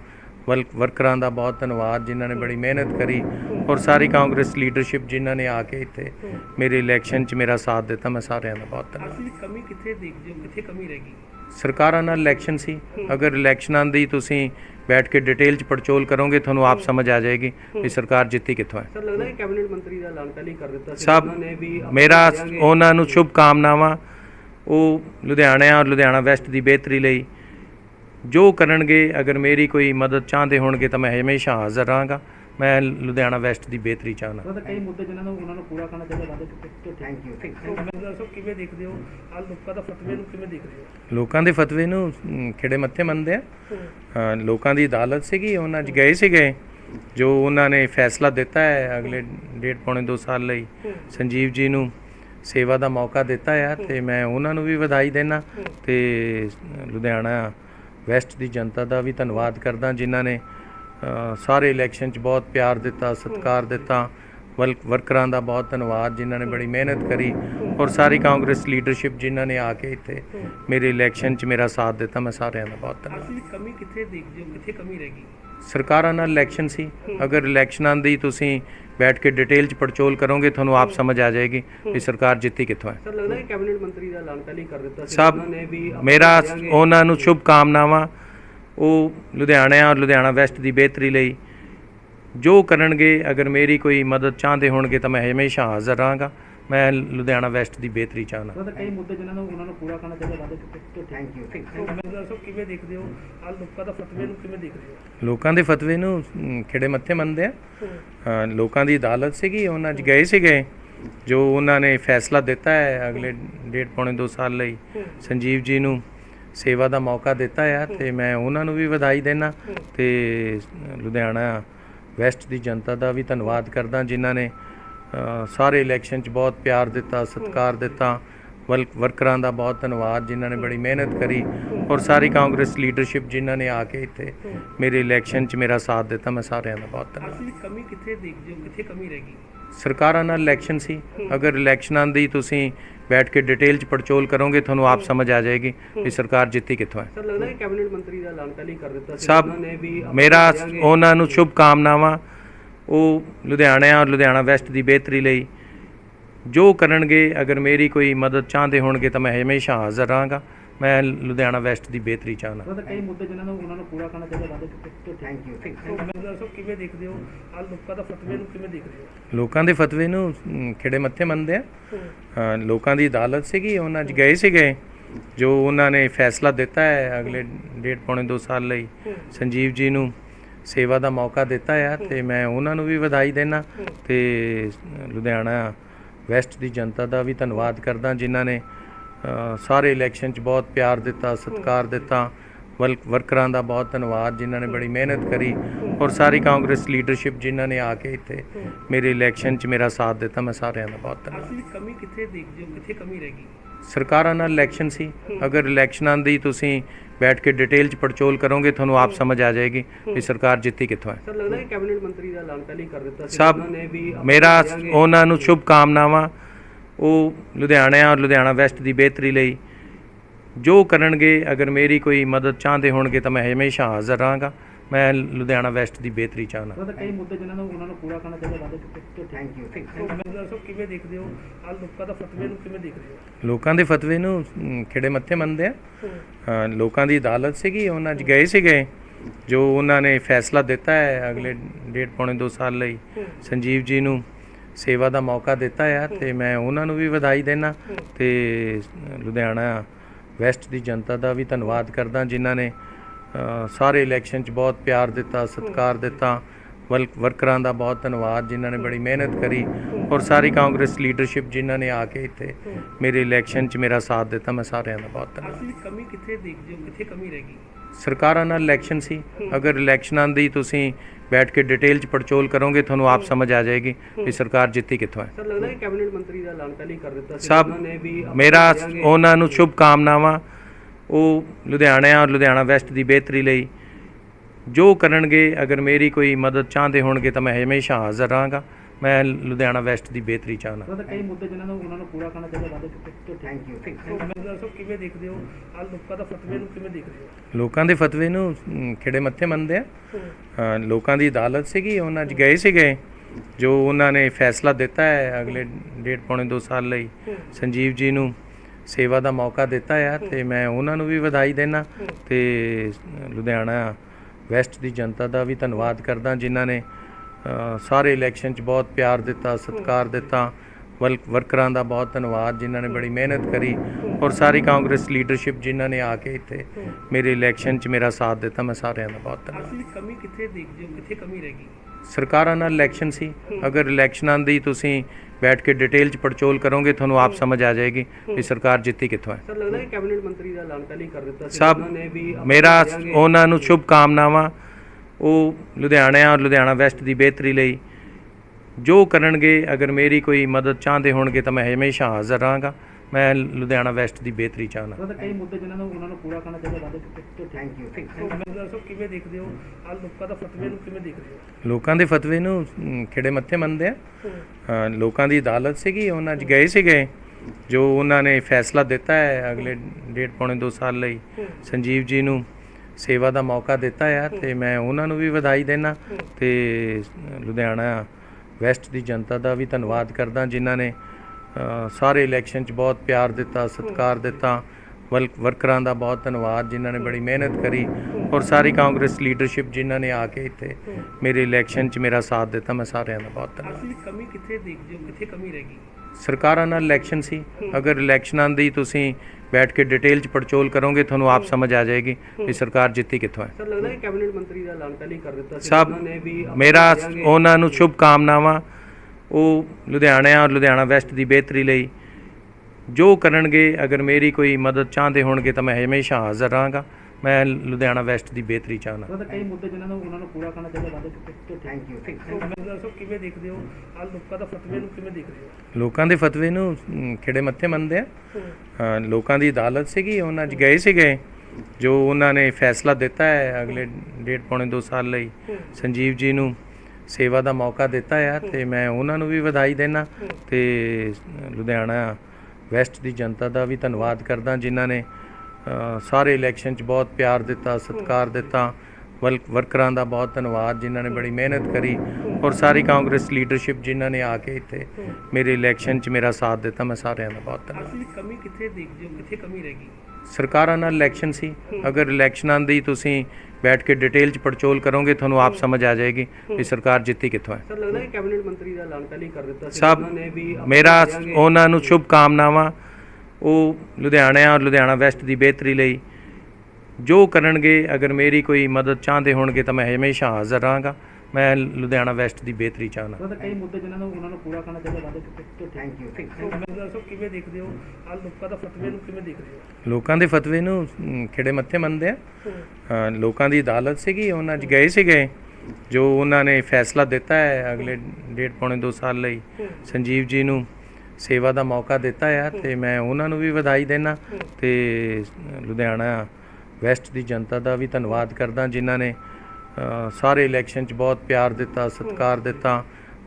ਵਰਕਰਾਂ ਦਾ ਬਹੁਤ ਧੰਨਵਾਦ ਜਿਨ੍ਹਾਂ ਨੇ ਬੜੀ ਮਿਹਨਤ ਕਰੀ ਔਰ ਸਾਰੀ ਕਾਂਗਰਸ ਲੀਡਰਸ਼ਿਪ ਜਿਨ੍ਹਾਂ ਨੇ ਆ ਕੇ ਇੱਥੇ ਮੇਰੇ ਇਲੈਕਸ਼ਨ 'ਚ ਮੇਰਾ ਸਾਥ ਦਿੱਤਾ। ਮੈਂ ਸਾਰਿਆਂ ਦਾ ਬਹੁਤ ਧੰਨਵਾਦ। ਅਸਲੀ ਕਮੀ ਕਿੱਥੇ ਦੇਖਦੇ ਹੋ? ਕਿੱਥੇ ਕਮੀ ਰਹਿ ਗਈ? ਸਰਕਾਰਾਂ ਨਾਲ ਇਲੈਕਸ਼ਨ ਸੀ। ਅਗਰ ਇਲੈਕਸ਼ਨਾਂ ਦੀ ਤੁਸੀਂ ਬੈਠ ਕੇ ਡਿਟੇਲ 'ਚ ਪੜਚੋਲ ਕਰੋਗੇ ਤੁਹਾਨੂੰ ਆਪ ਸਮਝ ਆ ਜਾਏਗੀ ਵੀ ਸਰਕਾਰ ਜਿੱਤੀ ਕਿੱਥੋਂ ਹੈ। ਸਰ ਲੱਗਦਾ ਕਿ ਕੈਬਨਿਟ ਮੰਤਰੀ ਦਾ ਐਲਾਨ ਪਹਿਲਾਂ ਹੀ ਕਰ ਦਿੱਤਾ ਸੀ। ਉਹਨਾਂ ਨੇ ਵੀ ਮੇਰਾ। ਉਹਨਾਂ ਨੂੰ ਸ਼ੁਭ ਕਾਮਨਾਵਾਂ ਉਹ ਲੁਧਿਆਣਾ ਔਰ ਲੁਧਿਆਣਾ ਵੈਸਟ ਦੀ ਬਿਹਤਰੀ ਲਈ। ਜੋ ਕਰਨਗੇ ਅਗਰ ਮੇਰੀ ਕੋਈ ਮਦਦ ਚਾਹੁੰਦੇ ਹੋਣਗੇ ਤਾਂ ਮੈਂ ਹਮੇਸ਼ਾ ਹਾਜ਼ਰ ਰਹਾਂਗਾ। ਮੈਂ ਲੁਧਿਆਣਾ ਵੈਸਟ ਦੀ ਬਿਹਤਰੀ ਚਾਹੁੰਦਾ। ਉਹ ਤਾਂ ਕਈ ਮੁੱਦੇ ਜਿਨ੍ਹਾਂ ਨੂੰ ਉਹਨਾਂ ਨੂੰ ਪੂਰਾ ਕਰਨਾ ਚਾਹੀਦਾ ਵਾਅਦੇ ਚੁੱਕੇ ਥੈਂਕ ਯੂ ਥੈਂਕ ਯੂ ਦੱਸੋ ਕਿਵੇਂ ਦੇਖਦੇ ਹੋ? ਆ ਲੋਕਾਂ ਦਾ ਫਤਵੇ ਨੂੰ ਕਿਵੇਂ ਦੇਖਦੇ ਹੋ? ਲੋਕਾਂ ਦੇ ਫਤਵੇ ਨੂੰ ਅਮ, ਖਿੜੇ ਮੱਥੇ ਮੰਨਦੇ ਆ। ਲੋਕਾਂ ਦੀ ਅਦਾਲਤ ਸੀਗੀ ਉਹਨਾਂ 'ਚ ਗਏ ਸੀਗੇ। ਜੋ ਉਹਨਾਂ ਨੇ ਫੈਸਲਾ ਦਿੱਤਾ ਹੈ ਅਗਲੇ ਡੇਢ ਪੌਣੇ 2 ਸਾਲ ਲਈ ਸੰਜੀਵ ਜੀ ਨੂੰ। ਸੇਵਾ ਦਾ ਮੌਕਾ ਦਿੱਤਾ ਆ ਤੇ ਮੈਂ ਉਹਨਾਂ ਨੂੰ ਵੀ ਵਧਾਈ ਦੇਣਾ ਤੇ ਲੁਧਿਆਣਾ ਵੈਸਟ ਦੀ ਜਨਤਾ ਦਾ ਵੀ ਧੰਨਵਾਦ ਕਰਦਾ ਜਿਨ੍ਹਾਂ ਨੇ ਸਾਰੇ ਇਲੈਕਸ਼ਨ 'ਚ ਬਹੁਤ ਪਿਆਰ ਦਿੱਤਾ ਸਤਿਕਾਰ ਦਿੱਤਾ ਵਲ- ਵਰਕਰਾਂ ਦਾ ਬਹੁਤ ਧੰਨਵਾਦ ਜਿਨ੍ਹਾਂ ਨੇ ਬੜੀ ਮਿਹਨਤ ਕਰੀ ਔਰ ਸਾਰੀ ਕਾਂਗਰਸ ਲੀਡਰਸ਼ਿਪ ਜਿਨ੍ਹਾਂ ਨੇ ਆ ਕੇ ਇੱਥੇ ਮੇਰੇ ਇਲੈਕਸ਼ਨ 'ਚ ਮੇਰਾ ਸਾਥ ਦਿੱਤਾ ਮੈਂ ਸਾਰਿਆਂ ਦਾ ਬਹੁਤ ਧੰਨਵਾਦ। ਕਮੀ ਕਿੱਥੇ ਦੇਖਦੇ ਹੋ? ਕਿੱਥੇ ਕਮੀ ਰਹਿ ਗਈ? ਸਰਕਾਰਾਂ ਨਾਲ ਇਲੈਕਸ਼ਨ ਸੀ। ਅਗਰ ਇਲੈਕਸ਼ਨਾਂ ਦੀ ਤੁਸੀਂ ਬੈਠ ਕੇ ਡਿਟੇਲ 'ਚ ਪੜਚੋਲ ਕਰੋਗੇ ਤੁਹਾਨੂੰ ਆਪ ਸਮਝ ਆ ਜਾਏਗੀ ਵੀ ਸਰਕਾਰ ਜਿੱਤੀ ਕਿੱਥੋਂ ਹੈ। ਸਰ ਲੱਗਦਾ ਕਿ ਕੈਬਨਿਟ ਮੰਤਰੀ ਦਾ ਐਲਾਨ ਪਹਿਲਾਂ ਹੀ ਕਰ ਦਿੱਤਾ ਸੀ। ਉਹਨਾਂ ਨੇ ਵੀ ਮੇਰਾ। ਉਹਨਾਂ ਨੂੰ ਸ਼ੁਭ ਕਾਮਨਾਵਾਂ ਉਹ ਲੁਧਿਆਣਾ ਔਰ ਲੁਧਿਆਣਾ ਵੈਸਟ ਦੀ ਬਿਹਤਰੀ ਲਈ ਜੋ ਕਰਨਗੇ ਅਗਰ ਮੇਰੀ ਕੋਈ ਮਦਦ ਚਾਹੁੰਦੇ ਹੋਣਗੇ ਤਾਂ ਮੈਂ ਹਮੇਸ਼ਾ ਹਾਜ਼ਰ ਰਹਾਂਗਾ। ਮੈਂ ਲੁਧਿਆਣਾ ਵੈਸਟ ਦੀ ਬਿਹਤਰੀ ਚਾਹੁੰਦਾ ਉਹ ਤਾਂ ਕਈ ਮੁੱਦੇ ਜਿਨ੍ਹਾਂ ਨੂੰ ਉਹਨਾਂ ਨੂੰ ਪੂਰਾ ਕਰਨਾ ਚਾਹੀਦਾ ਵਾਅਦੇ ਥੈਂਕ ਯੂ ਥੈਂਕ ਯੂ ਦੱਸੋ ਕਿਵੇਂ ਦੇਖਦੇ ਹੋ? ਆ ਲੋਕਾਂ ਦਾ ਫਤਵੇ ਨੂੰ ਕਿਵੇਂ ਦੇਖਦੇ ਹੋ? ਲੋਕਾਂ ਦੇ ਫਤਵੇ ਨੂੰ ਖਿੜੇ ਮੱਥੇ ਮੰਨਦੇ ਆ। ਲੋਕਾਂ ਦੀ ਅਦਾਲਤ ਸੀਗੀ ਉਹਨਾਂ 'ਚ ਗਏ ਸੀਗੇ। ਜੋ ਉਹਨਾਂ ਨੇ ਫੈਸਲਾ ਦਿੱਤਾ ਹੈ ਅਗਲੇ ਡੇਢ ਪੌਣੇ 2 ਸਾਲ ਲਈ ਸੰਜੀਵ ਜੀ ਨੂੰ ਸੇਵਾ ਦਾ ਮੌਕਾ ਦਿੱਤਾ ਆ ਤੇ ਮੈਂ ਉਹਨਾਂ ਨੂੰ ਵੀ ਵਧਾਈ ਦੇਣਾ ਤੇ ਲੁਧਿਆਣਾ ਵੈਸਟ ਦੀ ਜਨਤਾ ਦਾ ਵੀ ਧੰਨਵਾਦ ਕਰਦਾ ਜਿਨ੍ਹਾਂ ਨੇ ਸਾਰੇ ਇਲੈਕਸ਼ਨ 'ਚ ਬਹੁਤ ਪਿਆਰ ਦਿੱਤਾ ਸਤਿਕਾਰ ਦਿੱਤਾ। ਵਰਕਰਾਂ ਦਾ ਬਹੁਤ ਧੰਨਵਾਦ ਜਿਨ੍ਹਾਂ ਨੇ ਬੜੀ ਮਿਹਨਤ ਕਰੀ ਔਰ ਸਾਰੀ ਕਾਂਗਰਸ ਲੀਡਰਸ਼ਿਪ ਜਿਨ੍ਹਾਂ ਨੇ ਆ ਕੇ ਇੱਥੇ ਮੇਰੇ ਇਲੈਕਸ਼ਨ 'ਚ ਮੇਰਾ ਸਾਥ ਦਿੱਤਾ ਮੈਂ ਸਾਰਿਆਂ ਦਾ ਬਹੁਤ ਧੰਨਵਾਦ। ਅਸਲੀ ਕਮੀ ਕਿੱਥੇ ਦੇਖਦੇ ਹੋ? ਕਿੱਥੇ ਕਮੀ ਰਹਿ ਗਈ? ਸਰਕਾਰਾਂ ਨਾਲ ਇਲੈਕਸ਼ਨ ਸੀ। ਅਗਰ ਇਲੈਕਸ਼ਨਾਂ ਦੀ ਤੁਸੀਂ ਬੈਠ ਕੇ ਡਿਟੇਲ 'ਚ ਪੜਚੋਲ ਕਰੋਗੇ ਤੁਹਾਨੂੰ ਆਪ ਸਮਝ ਆ ਜਾਏਗੀ ਵੀ ਸਰਕਾਰ ਜਿੱਤੀ ਕਿੱਥੋਂ ਹੈ। ਸਰ ਲੱਗਦਾ ਕਿ ਕੈਬਨਿਟ ਮੰਤਰੀ ਦਾ ਐਲਾਨ ਪਹਿਲਾਂ ਹੀ ਕਰ ਦਿੱਤਾ ਸੀ। ਉਹਨਾਂ ਨੇ ਵੀ ਮੇਰਾ। ਉਹਨਾਂ ਨੂੰ ਸ਼ੁਭ ਕਾਮਨਾਵਾਂ ਉਹ ਲੁਧਿਆਣਾ ਔਰ ਲੁਧਿਆਣਾ ਵੈਸਟ ਦੀ ਬਿਹਤਰੀ ਲਈ ਜੋ ਕਰਨਗੇ ਅਗਰ ਮੇਰੀ ਕੋਈ ਮਦਦ ਚਾਹੁੰਦੇ ਹੋਣਗੇ ਤਾਂ ਮੈਂ ਹਮੇਸ਼ਾ ਹਾਜ਼ਰ ਰਹਾਂਗਾ। ਮੈਂ ਲੁਧਿਆਣਾ ਵੈਸਟ ਦੀ ਬਿਹਤਰੀ ਚਾਹੁੰਦਾ। ਉਹ ਤਾਂ ਕਈ ਮੁੱਦੇ ਜਿਨ੍ਹਾਂ ਨੂੰ ਉਹਨਾਂ ਨੂੰ ਪੂਰਾ ਕਰਨਾ ਚਾਹੀਦਾ ਵਾਅਦੇ ਚੁੱਕੇ ਥੈਂਕ ਯੂ ਥੈਂਕ ਯੂ ਦੱਸੋ ਕਿਵੇਂ ਦੇਖਦੇ ਹੋ? ਆ ਲੋਕਾਂ ਦਾ ਫਤਵੇ ਨੂੰ ਕਿਵੇਂ ਦੇਖਦੇ ਹੋ? ਲੋਕਾਂ ਦੇ ਫਤਵੇ ਨੂੰ ਅਮ, ਖਿੜੇ ਮੱਥੇ ਮੰਨਦੇ ਆ। ਲੋਕਾਂ ਦੀ ਅਦਾਲਤ ਸੀਗੀ ਉਹਨਾਂ 'ਚ ਗਏ ਸੀਗੇ। ਜੋ ਉਹਨਾਂ ਨੇ ਫੈਸਲਾ ਦਿੱਤਾ ਹੈ ਅਗਲੇ ਡੇਢ ਪੌਣੇ 2 ਸਾਲ ਲਈ ਸੰਜੀਵ ਜੀ ਨੂੰ। ਸੇਵਾ ਦਾ ਮੌਕਾ ਦਿੱਤਾ ਆ ਤੇ ਮੈਂ ਉਹਨਾਂ ਨੂੰ ਵੀ ਵਧਾਈ ਦੇਣਾ ਤੇ ਲੁਧਿਆਣਾ ਵੈਸਟ ਦੀ ਜਨਤਾ ਦਾ ਵੀ ਧੰਨਵਾਦ ਕਰਦਾ ਜਿਨ੍ਹਾਂ ਨੇ ਸਾਰੇ ਇਲੈਕਸ਼ਨ 'ਚ ਬਹੁਤ ਪਿਆਰ ਦਿੱਤਾ ਸਤਿਕਾਰ ਦਿੱਤਾ ਵਰਕਰਾਂ ਦਾ ਬਹੁਤ ਧੰਨਵਾਦ ਜਿਨ੍ਹਾਂ ਨੇ ਬੜੀ ਮਿਹਨਤ ਕਰੀ ਔਰ ਸਾਰੀ ਕਾਂਗਰਸ ਲੀਡਰਸ਼ਿਪ ਜਿਨ੍ਹਾਂ ਨੇ ਆ ਕੇ ਇੱਥੇ ਮੇਰੇ ਇਲੈਕਸ਼ਨ 'ਚ ਮੇਰਾ ਸਾਥ ਦਿੱਤਾ ਮੈਂ ਸਾਰਿਆਂ ਦਾ ਬਹੁਤ ਧੰਨਵਾਦ। ਅਸਲੀ ਕਮੀ ਕਿੱਥੇ ਦੇਖਦੇ ਹੋ? ਕਿੱਥੇ ਕਮੀ ਰਹਿ ਗਈ? ਸਰਕਾਰਾਂ ਨਾਲ ਇਲੈਕਸ਼ਨ ਸੀ। ਅਗਰ ਇਲੈਕਸ਼ਨਾਂ ਦੀ ਤੁਸੀਂ ਬੈਠ ਕੇ ਡਿਟੇਲ 'ਚ ਪੜਚੋਲ ਕਰੋਗੇ ਤੁਹਾਨੂੰ ਆਪ ਸਮਝ ਆ ਜਾਏਗੀ ਵੀ ਸਰਕਾਰ ਜਿੱਤੀ ਕਿੱਥੋਂ ਹੈ। ਸਰ ਲੱਗਦਾ ਕਿ ਕੈਬਨਿਟ ਮੰਤਰੀ ਦਾ ਐਲਾਨ ਪਹਿਲਾਂ ਹੀ ਕਰ ਦਿੱਤਾ ਸੀ। ਉਹਨਾਂ ਨੇ ਵੀ ਮੇਰਾ। ਉਹਨਾਂ ਨੂੰ ਸ਼ੁਭ ਕਾਮਨਾਵਾਂ। ਉਹ ਲੁਧਿਆਣਾ ਔਰ ਲੁਧਿਆਣਾ ਵੈਸਟ ਦੀ ਬਿਹਤਰੀ ਲਈ ਜੋ ਕਰਨਗੇ ਅਗਰ ਮੇਰੀ ਕੋਈ ਮਦਦ ਚਾਹੁੰਦੇ ਹੋਣਗੇ ਤਾਂ ਮੈਂ ਹਮੇਸ਼ਾ ਹਾਜ਼ਰ ਰਹਾਂਗਾ। ਮੈਂ ਲੁਧਿਆਣਾ ਵੈਸਟ ਦੀ ਬਿਹਤਰੀ ਚਾਹੁੰਦਾ ਉਹ ਤਾਂ ਕਈ ਮੁੱਦੇ ਜਿਨ੍ਹਾਂ ਨੂੰ ਉਹਨਾਂ ਨੂੰ ਪੂਰਾ ਕਰਨਾ ਚਾਹੀਦਾ ਵਾਅਦੇ ਚੁੱਕੇ ਥੈਂਕ ਯੂ ਥੈਂਕ ਯੂ ਦੱਸੋ ਕਿਵੇਂ ਦੇਖਦੇ ਹੋ? ਆ ਲੋਕਾਂ ਦਾ ਫਤਵੇ ਨੂੰ ਕਿਵੇਂ ਦੇਖਦੇ ਹੋ? ਲੋਕਾਂ ਦੇ ਫਤਵੇ ਨੂੰ ਖਿੜੇ ਮੱਥੇ ਮੰਨਦੇ ਆ। ਲੋਕਾਂ ਦੀ ਅਦਾਲਤ ਸੀਗੀ ਉਹਨਾਂ 'ਚ ਗਏ ਸੀਗੇ। ਜੋ ਉਹਨਾਂ ਨੇ ਫੈਸਲਾ ਦਿੱਤਾ ਹੈ ਅਗਲੇ ਡੇਢ ਪੌਣੇ 2 ਸਾਲ ਲਈ ਸੰਜੀਵ ਜੀ ਨੂੰ ਸੇਵਾ ਦਾ ਮੌਕਾ ਦਿੱਤਾ ਆ ਤੇ ਮੈਂ ਉਹਨਾਂ ਨੂੰ ਵੀ ਵਧਾਈ ਦੇਣਾ ਤੇ ਲੁਧਿਆਣਾ ਵੈਸਟ ਦੀ ਜਨਤਾ ਦਾ ਵੀ ਧੰਨਵਾਦ ਕਰਦਾ ਜਿਨ੍ਹਾਂ ਨੇ ਸਾਰੇ ਇਲੈਕਸ਼ਨ 'ਚ ਬਹੁਤ ਪਿਆਰ ਦਿੱਤਾ ਸਤਿਕਾਰ ਦਿੱਤਾ। ਵਰਕਰਾਂ ਦਾ ਬਹੁਤ ਧੰਨਵਾਦ ਜਿਨ੍ਹਾਂ ਨੇ ਬੜੀ ਮਿਹਨਤ ਕਰੀ ਔਰ ਸਾਰੀ ਕਾਂਗਰਸ ਲੀਡਰਸ਼ਿਪ ਜਿਨ੍ਹਾਂ ਨੇ ਆ ਕੇ ਇੱਥੇ ਮੇਰੇ ਇਲੈਕਸ਼ਨ 'ਚ ਮੇਰਾ ਸਾਥ ਦਿੱਤਾ ਮੈਂ ਸਾਰਿਆਂ ਦਾ ਬਹੁਤ ਧੰਨਵਾਦ। ਕਮੀ ਕਿੱਥੇ ਦੇਖਦੇ ਹੋ? ਕਿੱਥੇ ਕਮੀ ਰਹਿ ਗਈ? ਸਰਕਾਰਾਂ ਨਾਲ ਇਲੈਕਸ਼ਨ ਸੀ। ਅਗਰ ਇਲੈਕਸ਼ਨਾਂ ਦੀ ਤੁਸੀਂ ਬੈਠ ਕੇ ਡਿਟੇਲ 'ਚ ਪੜਚੋਲ ਕਰੋਗੇ ਤੁਹਾਨੂੰ ਆਪ ਸਮਝ ਆ ਜਾਏਗੀ ਵੀ ਸਰਕਾਰ ਜਿੱਤੀ ਕਿੱਥੋਂ ਹੈ। ਸਰ ਲੱਗਦਾ ਕਿ ਕੈਬਨਿਟ ਮੰਤਰੀ ਦਾ ਐਲਾਨ ਪਹਿਲਾਂ ਹੀ ਕਰ ਦਿੱਤਾ ਸੀ। ਉਹਨਾਂ ਨੇ ਵੀ ਮੇਰਾ। ਉਹਨਾਂ ਨੂੰ ਸ਼ੁਭ ਕਾਮਨਾਵਾਂ ਉਹ ਲੁਧਿਆਣਾ ਔਰ ਲੁਧਿਆਣਾ ਵੈਸਟ ਦੀ ਬਿਹਤਰੀ ਲਈ ਜੋ ਕਰਨਗੇ ਅਗਰ ਮੇਰੀ ਕੋਈ ਮਦਦ ਚਾਹੁੰਦੇ ਹੋਣਗੇ ਤਾਂ ਮੈਂ ਹਮੇਸ਼ਾ ਹਾਜ਼ਰ ਰਹਾਂਗਾ। ਮੈਂ ਲੁਧਿਆਣਾ ਵੈਸਟ ਦੀ ਬਿਹਤਰੀ ਚਾਹੁੰਦਾ। ਉਹਦਾ ਕਈ ਮੁੱਦੇ ਜਿਨ੍ਹਾਂ ਨੂੰ ਉਹਨਾਂ ਨੂੰ ਪੂਰਾ ਕਰਨਾ ਚਾਹੀਦਾ ਵਾਅਦੇ ਚੁੱਕੇ ਥੈਂਕ ਯੂ ਮੈਨੂੰ ਦੱਸੋ ਕਿਵੇਂ ਦੇਖਦੇ ਹੋ? ਆ ਲੋਕਾਂ ਦਾ ਫਤਵੇ ਨੂੰ ਕਿਵੇਂ ਦੇਖਦੇ ਹੋ? ਲੋਕਾਂ ਦੇ ਫਤਵੇ ਨੂੰ ਅਮ, ਖਿੜੇ ਮੱਥੇ ਮੰਨਦੇ ਆ। ਲੋਕਾਂ ਦੀ ਅਦਾਲਤ ਸੀਗੀ ਉਹਨਾਂ 'ਚ ਗਏ ਸੀਗੇ। ਜੋ ਉਹਨਾਂ ਨੇ ਫੈਸਲਾ ਦਿੱਤਾ ਹੈ ਅਗਲੇ ਡੇਢ ਪੌਣੇ 2 ਸਾਲ ਲਈ ਸੰਜੀਵ ਜੀ ਨੂੰ। ਸੇਵਾ ਦਾ ਮੌਕਾ ਦਿੱਤਾ ਆ ਤੇ ਮੈਂ ਉਹਨਾਂ ਨੂੰ ਵੀ ਵਧਾਈ ਦੇਣਾ ਤੇ ਲੁਧਿਆਣਾ ਵੈਸਟ ਦੀ ਜਨਤਾ ਦਾ ਵੀ ਧੰਨਵਾਦ ਕਰਦਾ ਜਿਨ੍ਹਾਂ ਨੇ ਸਾਰੇ ਇਲੈਕਸ਼ਨ 'ਚ ਬਹੁਤ ਪਿਆਰ ਦਿੱਤਾ, ਸਤਿਕਾਰ ਦਿੱਤਾ, ਵਲ- ਵਰਕਰਾਂ ਦਾ ਬਹੁਤ ਧੰਨਵਾਦ ਜਿਨ੍ਹਾਂ ਨੇ ਬੜੀ ਮਿਹਨਤ ਕਰੀ ਔਰ ਸਾਰੀ ਕਾਂਗਰਸ ਲੀਡਰਸ਼ਿਪ ਜਿਨ੍ਹਾਂ ਨੇ ਆ ਕੇ ਇੱਥੇ ਮੇਰੇ ਇਲੈਕਸ਼ਨ 'ਚ ਮੇਰਾ ਸਾਥ ਦਿੱਤਾ, ਮੈਂ ਸਾਰਿਆਂ ਦਾ ਬਹੁਤ ਧੰਨਵਾਦ। ਕਮੀ ਕਿੱਥੇ ਦੇਖਦੇ ਹੋ? ਕਿੱਥੇ ਕਮੀ ਰਹਿ ਗਈ? ਸਰਕਾਰਾਂ ਨਾਲ ਇਲੈਕਸ਼ਨ ਸੀ। ਅਗਰ ਇਲੈਕਸ਼ਨਾਂ ਦੀ ਤੁਸੀਂ ਬੈਠ ਕੇ ਡਿਟੇਲ 'ਚ ਪੜਚੋਲ ਕਰੋਗੇ ਤੁਹਾਨੂੰ ਆਪ ਸਮਝ ਆ ਜਾਏਗੀ ਵੀ ਸਰਕਾਰ ਜਿੱਤੀ ਕਿੱਥੋਂ ਹੈ। ਸਰ ਲੱਗਦਾ ਹੈ ਕੈਬਨਿਟ ਮੰਤਰੀ ਦਾ ਐਲਾਨ ਪਹਿਲੇ ਹੀ ਕਰ ਦਿੱਤਾ ਸੀ। ਉਹਨਾਂ ਨੇ ਵੀ ਮੇਰਾ। ਉਹਨਾਂ ਨੂੰ ਸ਼ੁਭ ਕਾਮਨਾਵਾਂ ਉਹ ਲੁਧਿਆਣਾ ਔਰ ਲੁਧਿਆਣਾ ਵੈਸਟ ਦੀ ਬਿਹਤਰੀ ਲਈ ਜੋ ਕਰਨਗੇ ਅਗਰ ਮੇਰੀ ਕੋਈ ਮਦਦ ਚਾਹੁੰਦੇ ਹੋਣਗੇ ਤਾਂ ਮੈਂ ਹਮੇਸ਼ਾ ਹਾਜ਼ਰ ਰਹਾਂਗਾ। ਮੈਂ ਲੁਧਿਆਣਾ ਵੈਸਟ ਦੀ ਬਿਹਤਰੀ ਚਾਹੁੰਦਾ ਉਹਦਾ ਕਈ ਮੁੱਦੇ ਜਿਨ੍ਹਾਂ ਨੂੰ ਉਹਨਾਂ ਨੂੰ ਪੂਰਾ ਕਰਨਾ ਚਾਹੀਦਾ ਵਾਅਦੇ ਚੁੱਕੇ ਥੈਂਕ ਯੂ ਮੈਨੂੰ ਦੱਸੋ ਕਿਵੇਂ ਦੇਖਦੇ ਹੋ? ਆ ਲੋਕਾਂ ਦਾ ਫਤਵੇ ਨੂੰ ਕਿਵੇਂ ਦੇਖਦੇ ਹੋ? ਲੋਕਾਂ ਦੇ ਫਤਵੇ ਨੂੰ ਖਿੜੇ ਮੱਥੇ ਮੰਨਦੇ ਆ। ਲੋਕਾਂ ਦੀ ਅਦਾਲਤ ਸੀਗੀ ਉਹਨਾਂ 'ਚ ਗਏ ਸੀਗੇ। ਜੋ ਉਹਨਾਂ ਨੇ ਫੈਸਲਾ ਦਿੱਤਾ ਹੈ ਅਗਲੇ ਡੇਢ ਪੌਣੇ 2 ਸਾਲ ਲਈ ਸੰਜੀਵ ਜੀ ਨੂੰ ਸੇਵਾ ਦਾ ਮੌਕਾ ਦਿੱਤਾ ਹੈ ਤੇ ਮੈਂ ਉਹਨਾਂ ਨੂੰ ਵੀ ਵਧਾਈ ਦੇਣਾ ਤੇ ਲੁਧਿਆਣਾ ਵੈਸਟ ਦੀ ਜਨਤਾ ਦਾ ਵੀ ਧੰਨਵਾਦ ਕਰਦਾ ਜਿਨ੍ਹਾਂ ਨੇ ਸਾਰੇ ਇਲੈਕਸ਼ਨ 'ਚ ਬਹੁਤ ਪਿਆਰ ਦਿੱਤਾ ਸਤਿਕਾਰ ਦਿੱਤਾ। ਵਰਕਰਾਂ ਦਾ ਬਹੁਤ ਧੰਨਵਾਦ ਜਿਨ੍ਹਾਂ ਨੇ ਬੜੀ ਮਿਹਨਤ ਕਰੀ ਔਰ ਸਾਰੀ ਕਾਂਗਰਸ ਲੀਡਰਸ਼ਿਪ ਜਿਨ੍ਹਾਂ ਨੇ ਆ ਕੇ ਇੱਥੇ ਮੇਰੇ ਇਲੈਕਸ਼ਨ 'ਚ ਮੇਰਾ ਸਾਥ ਦਿੱਤਾ ਮੈਂ ਸਾਰਿਆਂ ਦਾ ਬਹੁਤ ਧੰਨਵਾਦ। ਅਸਲੀ ਕਮੀ ਕਿੱਥੇ ਦੇਖਦੇ ਹੋ? ਕਿੱਥੇ ਕਮੀ ਰਹਿ ਗਈ? ਸਰਕਾਰਾਂ ਨਾਲ ਇਲੈਕਸ਼ਨ ਸੀ। ਅਗਰ ਇਲੈਕਸ਼ਨਾਂ ਦੀ ਤੁਸੀਂ ਬੈਠ ਕੇ ਡਿਟੇਲ 'ਚ ਪੜਚੋਲ ਕਰੋਗੇ ਤੁਹਾਨੂੰ ਆਪ ਸਮਝ ਆ ਜਾਏਗੀ ਵੀ ਸਰਕਾਰ ਜਿੱਤੀ ਕਿੱਥੋਂ ਹੈ। ਸਰ ਲੱਗਦਾ ਹੈ ਕੈਬਨਿਟ ਮੰਤਰੀ ਦਾ ਐਲਾਨ ਪਹਿਲੇ ਹੀ ਕਰ ਦਿੱਤਾ ਸੀ। ਉਹਨਾਂ ਨੇ ਵੀ ਮੇਰਾ। ਉਹਨਾਂ ਨੂੰ ਸ਼ੁਭ ਕਾਮਨਾਵਾਂ ਉਹ ਲੁਧਿਆਣਾ ਔਰ ਲੁਧਿਆਣਾ ਵੈਸਟ ਦੀ ਬਿਹਤਰੀ ਲਈ ਜੋ ਕਰਨਗੇ ਅਗਰ ਮੇਰੀ ਕੋਈ ਮਦਦ ਚਾਹੁੰਦੇ ਹੋਣਗੇ ਤਾਂ ਮੈਂ ਹਮੇਸ਼ਾ ਹਾਜ਼ਰ ਰਹਾਂਗਾ। ਮੈਂ ਲੁਧਿਆਣਾ ਵੈਸਟ ਦੀ ਬਿਹਤਰੀ ਚਾਹੁੰਦਾ। ਉਹਦਾ ਕਈ ਮੁੱਦੇ ਜਿਨ੍ਹਾਂ ਨੂੰ ਉਹਨਾਂ ਨੂੰ ਪੂਰਾ ਕਰਨਾ ਚਾਹੀਦਾ ਵਾਅਦੇ ਚੁੱਕੇ ਥੈਂਕ ਯੂ ਮੈਨੂੰ ਦੱਸੋ ਕਿਵੇਂ ਦੇਖਦੇ ਹੋ? ਆ ਲੋਕਾਂ ਦਾ ਫਤਵੇ ਨੂੰ ਕਿਵੇਂ ਦੇਖਦੇ ਹੋ? ਲੋਕਾਂ ਦੇ ਫਤਵੇ ਨੂੰ ਅਮ, ਖਿੜੇ ਮੱਥੇ ਮੰਨਦੇ ਆ। ਲੋਕਾਂ ਦੀ ਅਦਾਲਤ ਸੀਗੀ ਉਹਨਾਂ 'ਚ ਗਏ ਸੀਗੇ। ਜੋ ਉਹਨਾਂ ਨੇ ਫੈਸਲਾ ਦਿੱਤਾ ਹੈ ਅਗਲੇ ਡੇਢ ਪੌਣੇ 2 ਸਾਲ ਲਈ ਸੰਜੀਵ ਜੀ ਨੂੰ। ਸੇਵਾ ਦਾ ਮੌਕਾ ਦਿੱਤਾ ਆ ਤੇ ਮੈਂ ਉਹਨਾਂ ਨੂੰ ਵੀ ਵਧਾਈ ਦੇਣਾ ਤੇ ਲੁਧਿਆਣਾ ਵੈਸਟ ਦੀ ਜਨਤਾ ਦਾ ਵੀ ਧੰਨਵਾਦ ਕਰਦਾ ਜਿਨ੍ਹਾਂ ਨੇ ਸਾਰੇ ਇਲੈਕਸ਼ਨ 'ਚ ਬਹੁਤ ਪਿਆਰ ਦਿੱਤਾ, ਸਤਿਕਾਰ ਦਿੱਤਾ, ਵਲ- ਵਰਕਰਾਂ ਦਾ ਬਹੁਤ ਧੰਨਵਾਦ ਜਿਨ੍ਹਾਂ ਨੇ ਬੜੀ ਮਿਹਨਤ ਕਰੀ ਔਰ ਸਾਰੀ ਕਾਂਗਰਸ ਲੀਡਰਸ਼ਿਪ ਜਿਨ੍ਹਾਂ ਨੇ ਆ ਕੇ ਇੱਥੇ ਮੇਰੇ ਇਲੈਕਸ਼ਨ 'ਚ ਮੇਰਾ ਸਾਥ ਦਿੱਤਾ, ਮੈਂ ਸਾਰਿਆਂ ਦਾ ਬਹੁਤ ਧੰਨਵਾਦ। ਕਮੀ ਕਿੱਥੇ ਦੇਖਦੇ ਹੋ? ਕਿੱਥੇ ਕਮੀ ਰਹਿ ਗਈ? ਸਰਕਾਰਾਂ ਨਾਲ ਇਲੈਕਸ਼ਨ ਸੀ। ਅਗਰ ਇਲੈਕਸ਼ਨਾਂ ਦੀ ਤੁਸੀਂ ਬੈਠ ਕੇ ਡਿਟੇਲ 'ਚ ਪੜਚੋਲ ਕਰੋਗੇ ਤੁਹਾਨੂੰ ਆਪ ਸਮਝ ਆ ਜਾਏਗੀ ਵੀ ਸਰਕਾਰ ਜਿੱਤੀ ਕਿੱਥੋਂ ਹੈ। ਸਰ ਲੱਗਦਾ ਹੈ ਕੈਬਨਿਟ ਮੰਤਰੀ ਦਾ ਐਲਾਨ ਪਹਿਲੇ ਹੀ ਕਰ ਦਿੱਤਾ ਸੀ। ਸਭ ਉਹਨਾਂ ਨੇ ਵੀ ਆਪਾਂ ਮੇਰਾ। ਉਹਨਾਂ ਨੂੰ ਸ਼ੁਭ ਕਾਮਨਾਵਾਂ ਉਹ ਲੁਧਿਆਣਾ ਔਰ ਲੁਧਿਆਣਾ ਵੈਸਟ ਦੀ ਬਿਹਤਰੀ ਲਈ ਜੋ ਕਰਨਗੇ ਅਗਰ ਮੇਰੀ ਕੋਈ ਮਦਦ ਚਾਹੁੰਦੇ ਹੋਣਗੇ ਤਾਂ ਮੈਂ ਹਮੇਸ਼ਾ ਹਾਜ਼ਰ ਰਹਾਂਗਾ। ਮੈਂ ਲੁਧਿਆਣਾ ਵੈਸਟ ਦੀ ਬਿਹਤਰੀ ਚਾਹੁੰਦਾ ਉਹਦਾ ਕਈ ਮੁੱਦੇ ਜਿਨ੍ਹਾਂ ਨੂੰ ਉਹਨਾਂ ਨੂੰ ਪੂਰਾ ਕਰਨਾ ਚਾਹੀਦਾ ਵਾਅਦੇ ਚੁੱਕੇ ਥੈਂਕ ਯੂ ਮੈਨੂੰ ਦੱਸੋ ਕਿਵੇਂ ਦੇਖਦੇ ਹੋ? ਆ ਲੋਕਾਂ ਦਾ ਫਤਵੇ ਨੂੰ ਕਿਵੇਂ ਦੇਖਦੇ ਹੋ? ਲੋਕਾਂ ਦੇ ਫਤਵੇ ਨੂੰ ਖਿੜੇ ਮੱਥੇ ਮੰਨਦੇ ਆ। ਲੋਕਾਂ ਦੀ ਅਦਾਲਤ ਸੀਗੀ ਉਹਨਾਂ 'ਚ ਗਏ ਸੀਗੇ। ਜੋ ਉਹਨਾਂ ਨੇ ਫੈਸਲਾ ਦਿੱਤਾ ਹੈ ਅਗਲੇ ਡੇਢ ਪੌਣੇ 2 ਸਾਲ ਲਈ ਸੰਜੀਵ ਜੀ ਨੂੰ ਸੇਵਾ ਦਾ ਮੌਕਾ ਦਿੱਤਾ ਹੈ ਤੇ ਮੈਂ ਉਹਨਾਂ ਨੂੰ ਵੀ ਵਧਾਈ ਦੇਣਾ ਤੇ ਲੁਧਿਆਣਾ ਵੈਸਟ ਦੀ ਜਨਤਾ ਦਾ ਵੀ ਧੰਨਵਾਦ ਕਰਦਾ ਜਿਨ੍ਹਾਂ ਨੇ ਸਾਰੇ ਇਲੈਕਸ਼ਨ 'ਚ ਬਹੁਤ ਪਿਆਰ ਦਿੱਤਾ ਸਤਿਕਾਰ ਦਿੱਤਾ।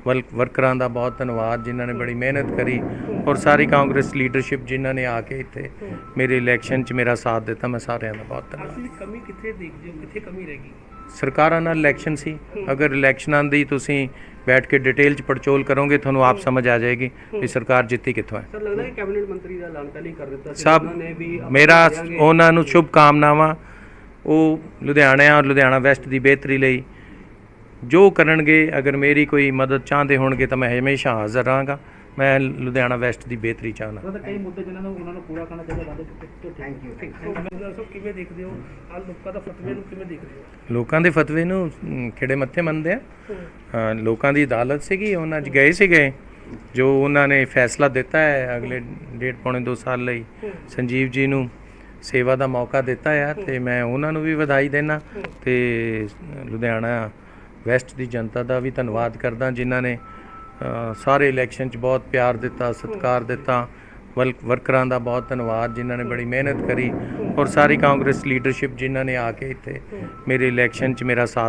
ਵਰਕਰਾਂ ਦਾ ਬਹੁਤ ਧੰਨਵਾਦ ਜਿਨ੍ਹਾਂ ਨੇ ਬੜੀ ਮਿਹਨਤ ਕਰੀ ਔਰ ਸਾਰੀ ਕਾਂਗਰਸ ਲੀਡਰਸ਼ਿਪ ਜਿਨ੍ਹਾਂ ਨੇ ਆ ਕੇ ਇੱਥੇ ਮੇਰੇ ਇਲੈਕਸ਼ਨ 'ਚ ਮੇਰਾ ਸਾਥ ਦਿੱਤਾ ਮੈਂ ਸਾਰਿਆਂ ਦਾ ਬਹੁਤ ਧੰਨਵਾਦ। ਕਮੀ ਕਿੱਥੇ ਦੇਖਦੇ ਹੋ ਕਿੱਥੇ ਕਮੀ ਰਹਿ ਗਈ? ਸਰਕਾਰਾਂ ਨਾਲ ਇਲੈਕਸ਼ਨ ਸੀ। ਅਗਰ ਇਲੈਕਸ਼ਨਾਂ ਦੀ ਤੁਸੀਂ ਬੈਠ ਕੇ ਡਿਟੇਲ 'ਚ ਪੜਚੋਲ ਕਰੋਗੇ ਤੁਹਾਨੂੰ ਆਪ ਸਮਝ ਆ ਜਾਏਗੀ ਵੀ ਸਰਕਾਰ ਜਿੱਤੀ ਕਿੱਥੋਂ ਹੈ। ਸਰ ਲੱਗਦਾ ਹੈ ਕੈਬਨਿਟ ਮੰਤਰੀ ਦਾ ਐਲਾਨ ਪਹਿਲੇ ਹੀ ਕਰ ਦਿੱਤਾ ਸੀ। ਉਹਨਾਂ ਨੇ ਵੀ ਮੇਰਾ। ਉਹਨਾਂ ਨੂੰ ਸ਼ੁਭ ਕਾਮਨਾਵਾਂ ਉਹ ਲੁਧਿਆਣਾ ਔਰ ਲੁਧਿਆਣਾ ਵੈਸਟ ਦੀ ਬਿਹਤਰੀ ਲਈ ਜੋ ਕਰਨਗੇ ਅਗਰ ਮੇਰੀ ਕੋਈ ਮਦਦ ਚਾਹੁੰਦੇ ਹੋਣਗੇ ਤਾਂ ਮੈਂ ਹਮੇਸ਼ਾ ਹਾਜ਼ਰ ਰਹਾਂਗਾ। ਮੈਂ ਲੁਧਿਆਣਾ ਵੈਸਟ ਦੀ ਬਿਹਤਰੀ ਚਾਹੁੰਦਾ। ਉਹਦਾ ਕਈ ਮੁੱਦੇ ਜਿਨ੍ਹਾਂ ਨੂੰ ਉਹਨਾਂ ਨੂੰ ਪੂਰਾ ਕਰਨਾ ਚਾਹੀਦਾ ਵਾਅਦੇ ਚੁੱਕੇ ਥੈਂਕ ਯੂ ਮੈਨੂੰ ਦੱਸੋ ਕਿਵੇਂ ਦੇਖਦੇ ਹੋ? ਆ ਲੋਕਾਂ ਦਾ ਫਤਵੇ ਨੂੰ ਕਿਵੇਂ ਦੇਖਦੇ ਹੋ? ਲੋਕਾਂ ਦੇ ਫਤਵੇ ਨੂੰ ਅਮ, ਖਿੜੇ ਮੱਥੇ ਮੰਨਦੇ ਆ। ਲੋਕਾਂ ਦੀ ਅਦਾਲਤ ਸੀਗੀ ਉਹਨਾਂ 'ਚ ਗਏ ਸੀਗੇ। ਜੋ ਉਹਨਾਂ ਨੇ ਫੈਸਲਾ ਦਿੱਤਾ ਹੈ ਅਗਲੇ ਡੇਢ ਪੌਣੇ 2 ਸਾਲ ਲਈ ਸੰਜੀਵ ਜੀ ਨੂੰ। ਸੇਵਾ ਦਾ ਮੌਕਾ ਦਿੱਤਾ ਹੈ ਤੇ ਮੈਂ ਉਹਨਾਂ ਨੂੰ ਵੀ ਵਧਾਈ ਦੇਣਾ ਤੇ ਲੁਧਿਆਣਾ ਵੈਸਟ ਦੀ ਜਨਤਾ ਦਾ ਵੀ ਧੰਨਵਾਦ ਕਰਦਾ ਜਿਨ੍ਹਾਂ ਨੇ ਸਾਰੇ ਇਲੈਕਸ਼ਨ 'ਚ ਬਹੁਤ ਪਿਆਰ ਦਿੱਤਾ ਸਤਿਕਾਰ ਦਿੱਤਾ ਵਰਕ- ਵਰਕਰਾਂ ਦਾ ਬਹੁਤ ਧੰਨਵਾਦ ਜਿਨ੍ਹਾਂ ਨੇ ਬੜੀ ਮਿਹਨਤ ਕਰੀ ਔਰ ਸਾਰੀ ਕਾਂਗਰਸ ਲੀਡਰਸ਼ਿਪ ਜਿਨ੍ਹਾਂ ਨੇ ਆ ਕੇ ਇੱਥੇ ਮੇਰੇ ਇਲੈਕਸ਼ਨ 'ਚ ਮੇਰਾ ਸਾਥ